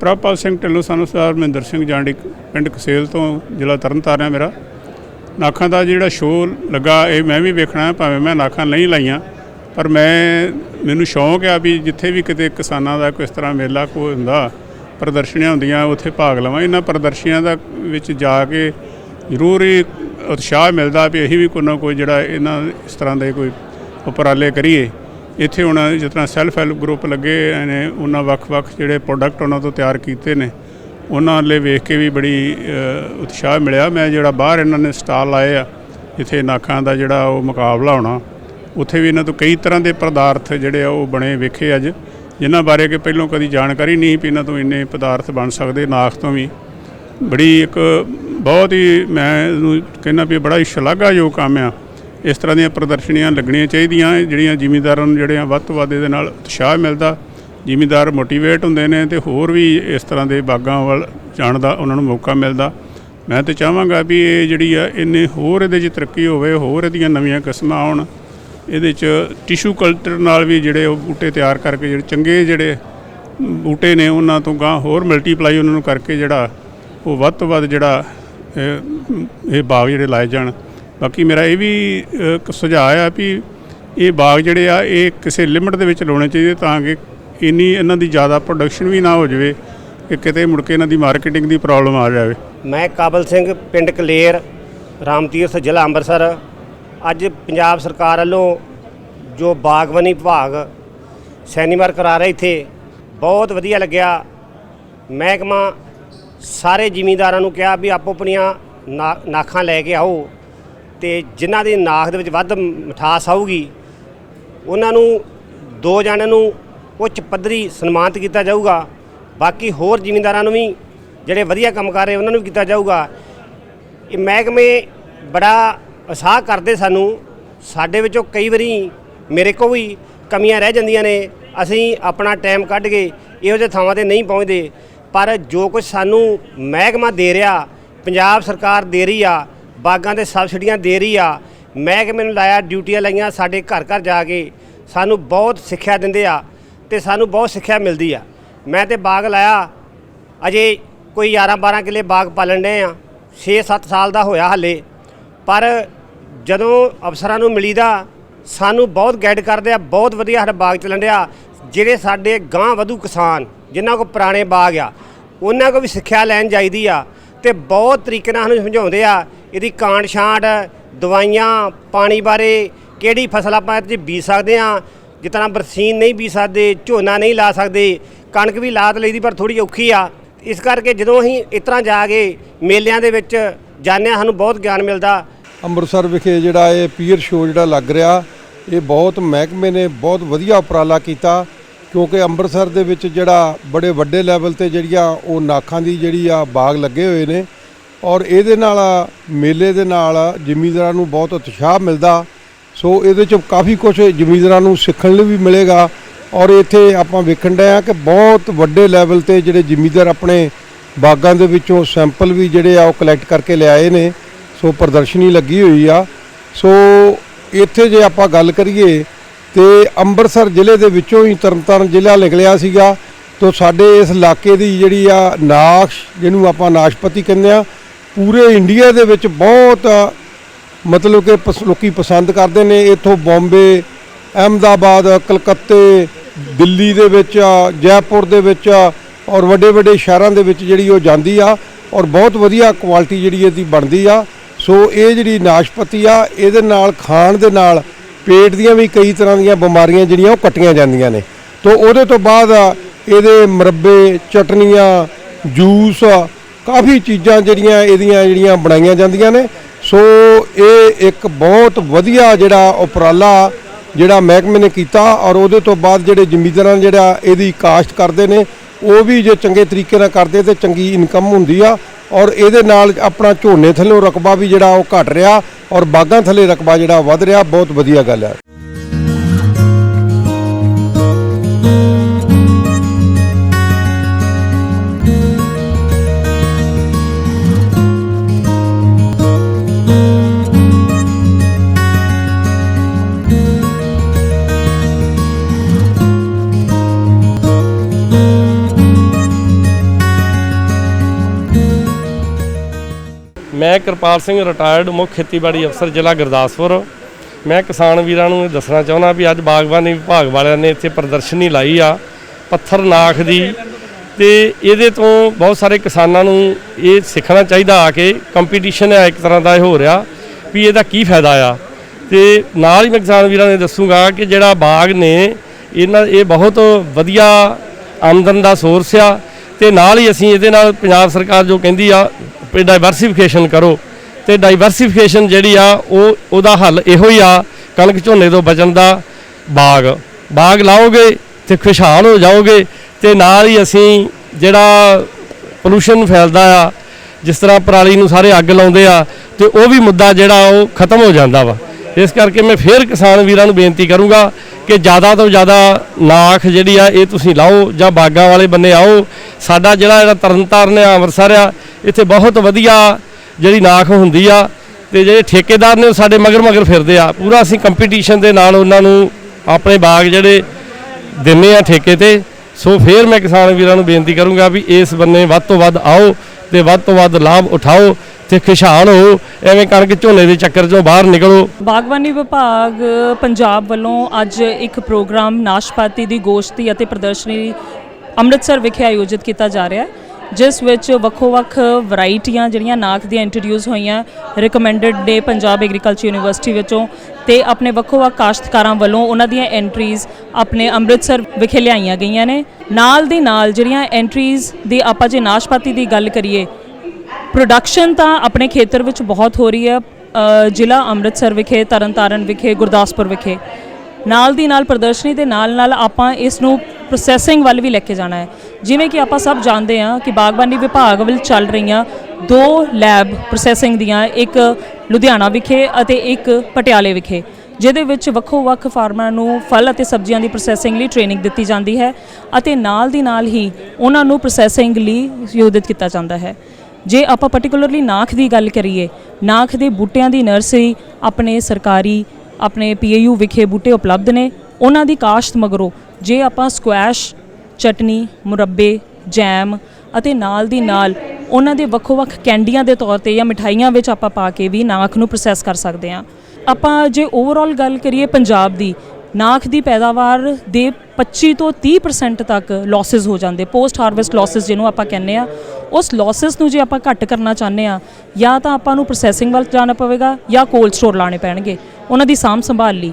ਪ੍ਰਭਪਾਲ ਸਿੰਘ ਢਿੱਲੋਂ ਸਾਨੂੰ ਸਰਦਾਰ ਮਹਿੰਦਰ ਸਿੰਘ ਜਾਂਡੀ ਪਿੰਡ ਕਸੇਲ ਤੋਂ ਜ਼ਿਲ੍ਹਾ ਤਰਨਤਾਰਨ ਹੈ ਮੇਰਾ। ਨਾਖਾਂ ਦਾ ਜਿਹੜਾ ਸ਼ੋਅ ਲੱਗਾ, ਇਹ ਮੈਂ ਵੀ ਵੇਖਣਾ, ਭਾਵੇਂ ਮੈਂ ਨਾਖਾਂ ਨਹੀਂ ਲਾਈਆਂ, ਪਰ ਮੈਂ, ਮੈਨੂੰ ਸ਼ੌਂਕ ਆ ਵੀ ਜਿੱਥੇ ਵੀ ਕਿਤੇ ਕਿਸਾਨਾਂ ਦਾ ਕੋਈ ਇਸ ਤਰ੍ਹਾਂ ਮੇਲਾ ਕੋਈ ਹੁੰਦਾ, ਪ੍ਰਦਰਸ਼ਨੀਆਂ ਹੁੰਦੀਆਂ, ਉੱਥੇ ਭਾਗ ਲਵਾਂ। ਇਹਨਾਂ ਪ੍ਰਦਰਸ਼ਨੀਆਂ ਦਾ ਵਿੱਚ ਜਾ ਕੇ ਜ਼ਰੂਰ ਹੀ ਉਤਸ਼ਾਹ ਮਿਲਦਾ ਵੀ ਅਸੀਂ ਵੀ ਕੋਈ ਨਾ ਕੋਈ ਜਿਹੜਾ ਇਹਨਾਂ ਇਸ ਤਰ੍ਹਾਂ ਦੇ ਕੋਈ ਉਪਰਾਲੇ ਕਰੀਏ। ਇੱਥੇ ਹੁਣ ਜਿਸ ਤਰ੍ਹਾਂ ਸੈਲਫ ਹੈਲਪ ਗਰੁੱਪ ਲੱਗੇ ਨੇ, ਉਹਨਾਂ ਵੱਖ-ਵੱਖ ਜਿਹੜੇ ਪ੍ਰੋਡਕਟ ਉਹਨਾਂ ਤੋਂ ਤਿਆਰ ਕੀਤੇ ਨੇ, ਉਹਨਾਂ ਲਈ ਵੇਖ ਕੇ ਵੀ ਬੜੀ ਉਤਸ਼ਾਹ ਮਿਲਿਆ। ਮੈਂ ਜਿਹੜਾ ਬਾਹਰ ਇਹਨਾਂ ਨੇ ਸਟਾਲ ਲਾਏ ਆ, ਜਿੱਥੇ ਨਾਖਾਂ ਦਾ ਜਿਹੜਾ ਉਹ ਮੁਕਾਬਲਾ ਹੋਣਾ, ਉੱਥੇ ਵੀ ਇਹਨਾਂ ਤੋਂ ਕਈ ਤਰ੍ਹਾਂ ਦੇ ਪਦਾਰਥ ਜਿਹੜੇ ਆ ਉਹ ਬਣੇ ਵੇਖੇ ਅੱਜ, ਜਿਨ੍ਹਾਂ ਬਾਰੇ ਕਿ ਪਹਿਲਾਂ ਕਦੀ ਜਾਣਕਾਰੀ ਨਹੀਂ ਸੀ ਵੀ ਇਹਨਾਂ ਤੋਂ ਇੰਨੇ ਪਦਾਰਥ ਬਣ ਸਕਦੇ, ਨਾਖ ਤੋਂ ਵੀ। ਬੜੀ ਇੱਕ ਬਹੁਤ ਹੀ ਮੈਂ ਇਹਨੂੰ ਕਹਿੰਦਾ ਵੀ ਬੜਾ ਹੀ ਸ਼ਲਾਘਾਯੋਗ ਕੰਮ ਆ। ਇਸ ਤਰ੍ਹਾਂ ਦੀਆਂ ਪ੍ਰਦਰਸ਼ਨੀਆਂ ਲੱਗਣੀਆਂ ਚਾਹੀਦੀਆਂ, ਜਿਹੜੀਆਂ ਜ਼ਿਮੀਂਦਾਰਾਂ ਨੂੰ ਜਿਹੜੀਆਂ ਵੱਧ ਤੋਂ ਵੱਧ ਇਹਦੇ ਨਾਲ ਉਤਸ਼ਾਹ ਮਿਲਦਾ। ਜ਼ਿਮੀਂਦਾਰ ਮੋਟੀਵੇਟ ਹੁੰਦੇ ਨੇ ਤੇ ਹੋਰ ਵੀ ਇਸ ਤਰ੍ਹਾਂ ਦੇ ਬਾਗਾਂ ਵੱਲ ਜਾਣ ਦਾ ਉਹਨਾਂ ਨੂੰ ਮੌਕਾ ਮਿਲਦਾ। ਮੈਂ ਤੇ ਚਾਹਾਂਗਾ ਵੀ ਇਹ ਜਿਹੜੀ ਆ, ਇਹਨੇ ਹੋਰ ਇਹਦੇ 'ਚ ਤਰੱਕੀ ਹੋਵੇ, ਹੋਰ ਇਹਦੀਆਂ ਨਵੀਆਂ ਕਿਸਮਾਂ ਆਉਣ। ਇਹਦੇ 'ਚ ਟਿਸ਼ੂ ਕਲਚਰ ਨਾਲ ਵੀ ਜਿਹੜੇ ਉਹ ਬੂਟੇ ਤਿਆਰ ਕਰਕੇ ਜਿਹੜੇ ਚੰਗੇ ਜਿਹੜੇ ਬੂਟੇ ਨੇ, ਉਹਨਾਂ ਤੋਂ ਗਾਂ ਹੋਰ ਮਲਟੀਪਲਾਈ ਉਹਨਾਂ ਨੂੰ ਕਰਕੇ ਜਿਹੜਾ ਉਹ ਵੱਧ ਤੋਂ ਵੱਧ ਜਿਹੜਾ ਇਹ ਬਾਗ ਜਿਹੜੇ ਲਾਏ ਜਾਣ। ਬਾਕੀ ਮੇਰਾ ਇਹ ਵੀ ਇੱਕ ਸੁਝਾਅ ਆ ਵੀ ਇਹ ਬਾਗ ਜਿਹੜੇ ਆ, ਇਹ ਕਿਸੇ ਲਿਮਟ ਦੇ ਵਿੱਚ ਲਾਉਣੇ ਚਾਹੀਦੇ ਤਾਂ ਕਿ ਇੰਨੀ ਇਹਨਾਂ ਦੀ ਜ਼ਿਆਦਾ ਪ੍ਰੋਡਕਸ਼ਨ ਵੀ ਨਾ ਹੋ ਜਾਵੇ ਕਿ ਕਿਤੇ ਮੁੜ ਕੇ ਇਹਨਾਂ ਦੀ ਮਾਰਕੀਟਿੰਗ ਦੀ ਪ੍ਰੋਬਲਮ ਆ ਜਾਵੇ। ਮੈਂ ਕਾਬਲ ਸਿੰਘ, ਪਿੰਡ ਕਲੇਰ, ਰਾਮਤੀਰਥ, ਜ਼ਿਲ੍ਹਾ ਅੰਮ੍ਰਿਤਸਰ। ਅੱਜ ਪੰਜਾਬ ਸਰਕਾਰ ਵੱਲੋਂ ਜੋ ਬਾਗਬਾਨੀ ਵਿਭਾਗ ਸੈਨੀਮਾਰ ਕਰਾ ਰਿਹਾ ਇੱਥੇ, ਬਹੁਤ ਵਧੀਆ ਲੱਗਿਆ। ਮਹਿਕਮਾ ਸਾਰੇ ਜ਼ਿਮੀਂਦਾਰਾਂ ਨੂੰ ਕਿਹਾ ਵੀ ਆਪੋ ਆਪਣੀਆਂ ਨਾ- ਨਾਖਾਂ ਲੈ ਕੇ ਆਓ। ਤੇ ਜਿਨ੍ਹਾਂ ਦੀ ਨਾਖ ਦੇ ਵਿੱਚ ਵੱਧ ਮਿਠਾਸ ਆਊਗੀ, ਉਹਨਾਂ ਨੂੰ ਦੋ ਜਣਿਆਂ ਨੂੰ ਉੱਚ ਪੱਧਰੀ ਸਨਮਾਨਿਤ ਕੀਤਾ ਜਾਊਗਾ। ਬਾਕੀ ਹੋਰ ਜ਼ਿਮੀਂਦਾਰਾਂ ਨੂੰ ਵੀ ਜਿਹੜੇ ਵਧੀਆ ਕੰਮ ਕਰ ਰਹੇ, ਉਹਨਾਂ ਨੂੰ ਵੀ ਕੀਤਾ ਜਾਊਗਾ। ਇਹ ਮਹਿਕਮੇ ਬੜਾ ਉਤਸ਼ਾਹ ਕਰਦੇ ਸਾਨੂੰ। ਸਾਡੇ ਵਿੱਚੋਂ ਕਈ ਵਾਰੀ ਮੇਰੇ ਕੋਲ ਵੀ ਕਮੀਆਂ ਰਹਿ ਜਾਂਦੀਆਂ ਨੇ। ਅਸੀਂ ਆਪਣਾ ਟਾਈਮ ਕੱਢ ਕੇ ਇਹੋ ਜਿਹੇ ਥਾਵਾਂ ਤੇ ਨਹੀਂ ਪਹੁੰਚਦੇ। ਪਰ ਜੋ ਕੁਝ ਸਾਨੂੰ ਮਹਿਕਮਾ ਦੇ ਰਿਹਾ, ਪੰਜਾਬ ਸਰਕਾਰ ਦੇ ਰਹੀ ਆ ਬਾਗਾਂ ਤੇ ਸਬਸਿਡੀਆਂ ਦੇ ਰਹੀ ਆ। ਮਹਿਕਮੇ ਨੂੰ ਲਾਇਆ ਡਿਊਟੀਆਂ ਲਾਈਆਂ ਸਾਡੇ ਘਰ ਘਰ ਜਾ ਕੇ। ਸਾਨੂੰ ਬਹੁਤ ਸਿੱਖਿਆ ਦਿੰਦੇ ਆ ਤੇ ਸਾਨੂੰ ਬਹੁਤ ਸਿੱਖਿਆ ਮਿਲਦੀ ਆ। ਮੈਂ ਤੇ ਬਾਗ ਲਾਇਆ। ਅਜੇ ਕੋਈ 11 12 ਕਿੱਲੇ ਬਾਗ ਪਾਲਣ ਦੇ ਆ। 6-7 ਸਾਲ ਦਾ ਹੋਇਆ ਹੱਲੇ। ਪਰ ਜਦੋਂ ਅਫਸਰਾਂ ਨੂੰ ਮਿਲੀਦਾ, ਸਾਨੂੰ ਬਹੁਤ ਗਾਈਡ ਕਰਦੇ ਆ, ਬਹੁਤ ਵਧੀਆ ਸਾਡਾ ਬਾਗ ਚੱਲਣ ਡਿਆ। ਜਿਹੜੇ ਸਾਡੇ ਗਾਂ ਵਧੂ ਕਿਸਾਨ, ਜਿਨ੍ਹਾਂ ਕੋਲ ਪੁਰਾਣੇ ਬਾਗ ਆ, ਉਹਨਾਂ ਕੋਲ ਵੀ ਸਿੱਖਿਆ ਲੈਣ ਜਾਈਦੀ ਆ। ਤੇ ਬਹੁਤ ਤਰੀਕੇ ਨਾਲ ਸਾਨੂੰ ਸਮਝਾਉਂਦੇ ਆ, ਇਹਦੀ ਕਾਂਡ ਛਾਂਟ, ਦਵਾਈਆਂ, ਪਾਣੀ ਬਾਰੇ ਕਿਹੜੀ ਫਸਲ ਆਪਾਂ ਇਹਦੇ 'ਚ ਬੀਜ ਸਕਦੇ ਆ, ਜਿਸ ਤਰ੍ਹਾਂ ਬਰਸੀਨ ਨਹੀਂ ਬੀਜ ਸਕਦੇ, ਝੋਨਾ ਨਹੀਂ ਲਾ ਸਕਦੇ, ਕਣਕ ਵੀ ਲਾ ਤਾਂ ਲਈਦੀ ਪਰ ਥੋੜੀ ਔਖੀ ਆ। ਇਸ ਕਰਕੇ ਜਦੋਂ ਅਸੀਂ ਇਸ ਤਰ੍ਹਾਂ ਜਾ ਕੇ ਮੇਲਿਆਂ ਦੇ ਵਿੱਚ ਜਾਂਦੇ ਹਾਂ ਸਾਨੂੰ ਬਹੁਤ ਗਿਆਨ ਮਿਲਦਾ। ਅੰਮ੍ਰਿਤਸਰ ਵਿਖੇ ਜਿਹੜਾ ਇਹ ਪੀਅਰ ਸ਼ੋਅ ਜਿਹੜਾ ਲੱਗ ਰਿਹਾ, ਇਹ ਬਹੁਤ ਮਹਿਕਮੇ ਨੇ ਬਹੁਤ ਵਧੀਆ ਉਪਰਾਲਾ ਕੀਤਾ। ਕਿਉਂਕਿ ਅੰਮ੍ਰਿਤਸਰ ਦੇ ਵਿੱਚ ਜਿਹੜਾ ਬੜੇ ਵੱਡੇ ਲੈਵਲ ਤੇ ਜਿਹੜੀਆਂ ਉਹ ਨਾਖਾਂ ਦੀ ਜਿਹੜੀ ਆ ਬਾਗ ਲੱਗੇ ਹੋਏ ਨੇ ਔਰ ਇਹਦੇ ਨਾਲ, ਮੇਲੇ ਦੇ ਨਾਲ ਜ਼ਿਮੀਂਦਾਰਾਂ ਨੂੰ ਬਹੁਤ ਉਤਸ਼ਾਹ ਮਿਲਦਾ। ਸੋ ਇਹਦੇ ਚ ਕਾਫੀ ਕੁਝ ਜ਼ਿਮੀਂਦਾਰਾਂ ਨੂੰ ਸਿੱਖਣ ਲਈ ਵੀ ਮਿਲੇਗਾ ਔਰ ਇੱਥੇ ਆਪਾਂ ਵੇਖਣ ਡਏ ਆ ਕਿ ਬਹੁਤ ਵੱਡੇ ਲੈਵਲ ਤੇ ਜਿਹੜੇ ਜ਼ਿਮੀਂਦਾਰ ਆਪਣੇ ਬਾਗਾਂ ਦੇ ਵਿੱਚੋਂ ਸੈਂਪਲ ਵੀ ਜਿਹੜੇ ਆ ਉਹ ਕਲੈਕਟ ਕਰਕੇ ਲਿਆਏ ਨੇ। ਸੋ ਪ੍ਰਦਰਸ਼ਨੀ ਲੱਗੀ ਹੋਈ ਆ। ਸੋ ਇੱਥੇ ਜੇ ਆਪਾਂ ਗੱਲ ਕਰੀਏ ਤੇ ਅੰਮ੍ਰਿਤਸਰ ਜ਼ਿਲ੍ਹੇ ਦੇ ਵਿੱਚੋਂ ਹੀ ਤਰਨਤਾਰਨ ਜ਼ਿਲ੍ਹਾ ਨਿਕਲਿਆ ਸੀਗਾ। ਤੋਂ ਸਾਡੇ ਇਸ ਇਲਾਕੇ ਦੀ ਜਿਹੜੀ ਆ ਨਾਸ਼, ਜਿਹਨੂੰ ਆਪਾਂ ਨਾਸ਼ਪਤੀ ਕਹਿੰਦੇ ਆ, ਪੂਰੇ ਇੰਡੀਆ ਦੇ ਵਿੱਚ ਬਹੁਤ, ਮਤਲਬ ਕਿ ਪਸ- ਲੋਕੀ ਪਸੰਦ ਕਰਦੇ ਨੇ। ਇੱਥੋਂ ਬੰਬੇ, ਅਹਿਮਦਾਬਾਦ, ਕਲਕੱਤੇ, ਦਿੱਲੀ ਦੇ ਵਿੱਚ, ਜੈਪੁਰ ਦੇ ਵਿੱਚ ਔਰ ਵੱਡੇ ਵੱਡੇ ਸ਼ਹਿਰਾਂ ਦੇ ਵਿੱਚ ਜਿਹੜੀ ਉਹ ਜਾਂਦੀ ਆ ਔਰ ਬਹੁਤ ਵਧੀਆ ਕੁਆਲਿਟੀ ਜਿਹੜੀ ਇਹਦੀ ਬਣਦੀ ਆ। ਸੋ ਇਹ ਜਿਹੜੀ ਨਾਸ਼ਪਤੀ ਆ, ਇਹਦੇ ਨਾਲ, ਖਾਣ ਦੇ ਨਾਲ ਪੇਟ ਦੀਆਂ ਵੀ ਕਈ ਤਰ੍ਹਾਂ ਦੀਆਂ ਬਿਮਾਰੀਆਂ ਜਿਹੜੀਆਂ ਉਹ ਕੱਟੀਆਂ ਜਾਂਦੀਆਂ ਨੇ। ਤੋਂ ਉਹਦੇ ਤੋਂ ਬਾਅਦ ਇਹਦੇ ਮੁਰੱਬੇ, ਚਟਨੀਆਂ, ਜੂਸ, ਕਾਫੀ ਚੀਜ਼ਾਂ ਜਿਹੜੀਆਂ ਇਹਦੀਆਂ ਜਿਹੜੀਆਂ ਬਣਾਈਆਂ ਜਾਂਦੀਆਂ ਨੇ। ਸੋ ਇਹ ਇੱਕ ਬਹੁਤ ਵਧੀਆ ਜਿਹੜਾ ਉਪਰਾਲਾ ਜਿਹੜਾ ਮਹਿਕਮੇ ਨੇ ਕੀਤਾ ਔਰ ਉਹਦੇ ਤੋਂ ਬਾਅਦ ਜਿਹੜੇ ਜ਼ਿਮੀਂਦਾਰਾਂ ਜਿਹੜਾ ਇਹਦੀ ਕਾਸ਼ਤ ਕਰਦੇ ਨੇ, ਉਹ ਵੀ ਜੇ ਚੰਗੇ ਤਰੀਕੇ ਨਾਲ ਕਰਦੇ ਤੇ ਚੰਗੀ ਇਨਕਮ ਹੁੰਦੀ ਆ ਔਰ ਇਹਦੇ ਨਾਲ ਆਪਣਾ ਝੋਨੇ ਥੱਲੇ ਰਕਬਾ ਵੀ ਜਿਹੜਾ ਉਹ ਘਟ ਰਿਹਾ ਔਰ ਬਾਗਾਂ ਥੱਲੇ ਰਕਬਾ ਜਿਹੜਾ ਵੱਧ ਰਿਹਾ। ਬਹੁਤ ਵਧੀਆ ਗੱਲ ਹੈ। ਕਿਰਪਾਲ ਸਿੰਘ ਰਿਟਾਇਰਡ ਮੁੱਖ ਖੇਤੀਬਾੜੀ ਅਫਸਰ ਜ਼ਿਲ੍ਹਾ ਗੁਰਦਾਸਪੁਰ। ਮੈਂ ਕਿਸਾਨ ਵੀਰਾਂ ਨੂੰ ਇਹ ਦੱਸਣਾ ਚਾਹੁੰਦਾ ਵੀ ਅੱਜ ਬਾਗਬਾਨੀ ਵਿਭਾਗ ਵਾਲਿਆਂ ਨੇ ਇੱਥੇ ਪ੍ਰਦਰਸ਼ਨੀ ਲਾਈ ਆ ਪੱਥਰ ਨਾਖ ਦੀ। ਤੇ ਇਹਦੇ ਤੋਂ ਬਹੁਤ ਸਾਰੇ ਕਿਸਾਨਾਂ ਨੂੰ ਇਹ ਸਿੱਖਣਾ ਚਾਹੀਦਾ ਆ ਕੇ ਕੰਪੀਟੀਸ਼ਨ ਹੈ ਇੱਕ ਤਰ੍ਹਾਂ ਦਾ ਇਹ ਹੋ ਰਿਹਾ ਵੀ ਇਹਦਾ ਕੀ ਫਾਇਦਾ ਆ। ਤੇ ਨਾਲ ਹੀ ਮੈਂ ਕਿਸਾਨ ਵੀਰਾਂ ਨੇ ਦੱਸੂਗਾ ਕਿ ਜਿਹੜਾ ਬਾਗ ਨੇ, ਇਹਨਾਂ ਇਹ ਬਹੁਤ ਵਧੀਆ ਆਮਦਨ ਦਾ ਸੋਰਸ ਆ। ਤੇ ਨਾਲ ਹੀ ਅਸੀਂ ਇਹਦੇ ਨਾਲ ਪੰਜਾਬ ਸਰਕਾਰ ਜੋ ਕਹਿੰਦੀ ਆ ਵੀ ਡਾਈਵਰਸਿਫਿਕੇਸ਼ਨ ਕਰੋ। ਤੇ ਡਾਈਵਰਸਿਫਿਕੇਸ਼ਨ ਜਿਹੜੀ ਆ, ਉਹ ਉਹਦਾ ਹੱਲ ਇਹੋ ਹੀ ਆ, ਕਣਕ ਝੋਨੇ ਤੋਂ ਬਚਣ ਦਾ ਬਾਗ। ਬਾਗ ਲਾਓਗੇ ਤੇ ਖੁਸ਼ਹਾਲ ਹੋ ਜਾਓਗੇ ਤੇ ਨਾਲ ਹੀ ਅਸੀਂ ਜਿਹੜਾ ਪੋਲੂਸ਼ਨ ਫੈਲਦਾ ਆ, ਜਿਸ ਤਰ੍ਹਾਂ ਪਰਾਲੀ ਨੂੰ ਸਾਰੇ ਅੱਗ ਲਾਉਂਦੇ ਆ, ਤੇ ਉਹ ਵੀ ਮੁੱਦਾ ਜਿਹੜਾ ਉਹ ਖਤਮ ਹੋ ਜਾਂਦਾ ਵਾ। ਇਸ ਕਰਕੇ ਮੈਂ ਫੇਰ ਕਿਸਾਨ ਵੀਰਾਂ ਨੂੰ ਬੇਨਤੀ ਕਰੂੰਗਾ ਕਿ ਜ਼ਿਆਦਾ ਤੋਂ ਜ਼ਿਆਦਾ ਨਾਖ ਜਿਹੜੀ ਆ, ਇਹ ਤੁਸੀਂ ਲਾਓ ਜਾਂ ਬਾਗਾਂ ਵਾਲੇ ਬੰਨੇ ਆਓ। ਸਾਡਾ ਜਿਹੜਾ ਜਿਹੜਾ ਤਰਨਤਾਰਨ ਆ, ਅੰਮ੍ਰਿਤਸਰ ਆ, ਇੱਥੇ ਬਹੁਤ ਵਧੀਆ ਜਿਹੜੀ ਨਾਖ ਹੁੰਦੀ ਆ ਤੇ ਜਿਹੜੇ ਠੇਕੇਦਾਰ ਨੇ ਉਹ ਸਾਡੇ ਮਗਰ ਮਗਰ ਫਿਰਦੇ ਆ। ਪੂਰਾ ਅਸੀਂ ਕੰਪੀਟੀਸ਼ਨ ਦੇ ਨਾਲ ਉਹਨਾਂ ਨੂੰ ਆਪਣੇ ਬਾਗ ਜਿਹੜੇ ਦਿੰਨੇ ਆ ਠੇਕੇ ਤੇ। ਸੋ ਫੇਰ ਮੈਂ ਕਿਸਾਨ ਵੀਰਾਂ ਨੂੰ ਬੇਨਤੀ ਕਰੂੰਗਾ ਵੀ ਇਸ ਬੰਨੇ ਵੱਧ ਤੋਂ ਵੱਧ ਆਓ ਤੇ ਵੱਧ ਤੋਂ ਵੱਧ ਲਾਭ ਉਠਾਓ ਤੇ ਖੁਸ਼ਹਾਲ ਹੋ। ਐਵੇਂ ਕਣਕ ਝੋਨੇ ਦੇ ਚੱਕਰ ਚੋਂ ਬਾਹਰ ਨਿਕਲੋ। ਬਾਗਬਾਨੀ ਵਿਭਾਗ ਪੰਜਾਬ ਵੱਲੋਂ ਅੱਜ ਇੱਕ ਪ੍ਰੋਗਰਾਮ ਨਾਸ਼ਪਾਤੀ ਦੀ ਗੋਸ਼ਤੀ ਅਤੇ ਪ੍ਰਦਰਸ਼ਨੀ ਅੰਮ੍ਰਿਤਸਰ ਵਿਖੇ ਆਯੋਜਿਤ ਕੀਤਾ ਜਾ ਰਿਹਾ ਹੈ। ਜਿਸ ਵਿੱਚ ਵੱਖੋ-ਵੱਖ ਵੈਰਾਈਟੀਆਂ ਜਿਹੜੀਆਂ ਨਾਖ ਦੀਆਂ ਇੰਟਰੋਡਿਊਸ ਹੋਈਆਂ ਰეკਮੈਂਡਡ ਨੇ ਪੰਜਾਬ ਐਗਰੀਕਲਚਰ ਯੂਨੀਵਰਸਿਟੀ ਵਿੱਚੋਂ ਤੇ ਆਪਣੇ ਵੱਖੋ-ਵੱਖ ਕਾਸ਼ਤਕਾਰਾਂ ਵੱਲੋਂ ਉਹਨਾਂ ਦੀਆਂ ਐਂਟਰੀਜ਼ ਆਪਣੇ ਅੰਮ੍ਰਿਤਸਰ ਵਿਖੇ ਲਿਆਈਆਂ ਗਈਆਂ ਨੇ। ਨਾਲ ਦੀ ਨਾਲ ਜਿਹੜੀਆਂ ਐਂਟਰੀਜ਼ ਦੀ ਆਪਾਂ ਜੇ ਨਾਸ਼ਪਾਤੀ ਦੀ ਗੱਲ ਕਰੀਏ ਪ੍ਰੋਡਕਸ਼ਨ ਤਾਂ ਆਪਣੇ ਖੇਤਰ ਵਿੱਚ ਬਹੁਤ ਹੋ ਰਹੀ ਹੈ ਜ਼ਿਲ੍ਹਾ ਅੰਮ੍ਰਿਤਸਰ ਵਿਖੇ, ਤਰਨਤਾਰਨ ਵਿਖੇ, ਗੁਰਦਾਸਪੁਰ ਵਿਖੇ। ਨਾਲ ਦੀ ਨਾਲ ਪ੍ਰਦਰਸ਼ਨੀ ਦੇ ਨਾਲ ਨਾਲ ਆਪਾਂ ਇਸ ਨੂੰ ਪ੍ਰੋਸੈਸਿੰਗ ਵੱਲ ਵੀ ਲੈ ਕੇ ਜਾਣਾ ਹੈ। ਜਿਵੇਂ ਕਿ ਆਪਾਂ ਸਭ ਜਾਣਦੇ ਹਾਂ ਕਿ ਬਾਗਬਾਨੀ ਵਿਭਾਗ ਵੱਲ ਚੱਲ ਰਹੀਆਂ ਦੋ ਲੈਬ ਪ੍ਰੋਸੈਸਿੰਗ ਦੀਆਂ, ਇੱਕ ਲੁਧਿਆਣਾ ਵਿਖੇ ਅਤੇ ਇੱਕ ਪਟਿਆਲੇ ਵਿਖੇ, ਜਿਹਦੇ ਵਿੱਚ ਵੱਖੋ-ਵੱਖ ਫਾਰਮਰਾਂ ਨੂੰ ਫਲ ਅਤੇ ਸਬਜ਼ੀਆਂ ਦੀ ਪ੍ਰੋਸੈਸਿੰਗ ਲਈ ਟ੍ਰੇਨਿੰਗ ਦਿੱਤੀ ਜਾਂਦੀ ਹੈ ਅਤੇ ਨਾਲ ਦੀ ਨਾਲ ਹੀ ਉਹਨਾਂ ਨੂੰ ਪ੍ਰੋਸੈਸਿੰਗ ਲਈ ਯੋਜਿਤ ਕੀਤਾ ਜਾਂਦਾ ਹੈ। ਜੇ ਆਪਾਂ ਪਾਰਟਿਕੂਲਰਲੀ ਨਾਖ ਦੀ ਗੱਲ ਕਰੀਏ, ਨਾਖ ਦੇ ਬੂਟਿਆਂ ਦੀ ਨਰਸਰੀ ਆਪਣੇ ਸਰਕਾਰੀ, ਆਪਣੇ ਪੀਏਯੂ ਵਿਖੇ ਬੂਟੇ ਉਪਲਬਧ ਨੇ, ਉਹਨਾਂ ਦੀ ਕਾਸ਼ਤ ਮਗਰੋਂ ਜੇ ਆਪਾਂ ਸਕੁਐਸ਼ ਚਟਨੀ, ਮੁਰੱਬੇ, ਜੈਮ ਅਤੇ ਨਾਲ ਦੀ ਨਾਲ ਉਹਨਾਂ ਦੇ ਵੱਖੋ-ਵੱਖ ਕੈਂਡੀਆਂ ਦੇ ਤੌਰ ਤੇ ਜਾਂ ਮਿਠਾਈਆਂ ਵਿੱਚ ਆਪਾਂ ਪਾ ਕੇ ਵੀ ਨਾਖ ਨੂੰ ਪ੍ਰੋਸੈਸ ਕਰ ਸਕਦੇ ਹਾਂ। ਆਪਾਂ ਜੇ ਓਵਰਆਲ ਗੱਲ ਕਰੀਏ ਪੰਜਾਬ ਦੀ ਨਾਖ ਦੀ ਪੈਦਾਵਾਰ ਦੇ 25 ਤੋਂ 30% ਤੱਕ ਲਾਸਸ ਹੋ ਜਾਂਦੇ ਪੋਸਟ ਹਾਰਵੈਸਟ ਲਾਸਸ ਜਿਹਨੂੰ ਆਪਾਂ ਕਹਿੰਦੇ ਆ ਉਸ ਲਾਸਸ ਨੂੰ ਜੇ ਆਪਾਂ ਘੱਟ ਕਰਨਾ ਚਾਹੁੰਦੇ ਆ ਜਾਂ ਤਾਂ ਆਪਾਂ ਨੂੰ ਪ੍ਰੋਸੈਸਿੰਗ ਵੱਲ ਜਾਣਾ ਪਵੇਗਾ ਜਾਂ ਕੋਲਡ ਸਟੋਰ ਲਾਣੇ ਪੈਣਗੇ। ਉਹਨਾਂ ਦੀ ਸਾਂਭ ਸੰਭਾਲ ਲਈ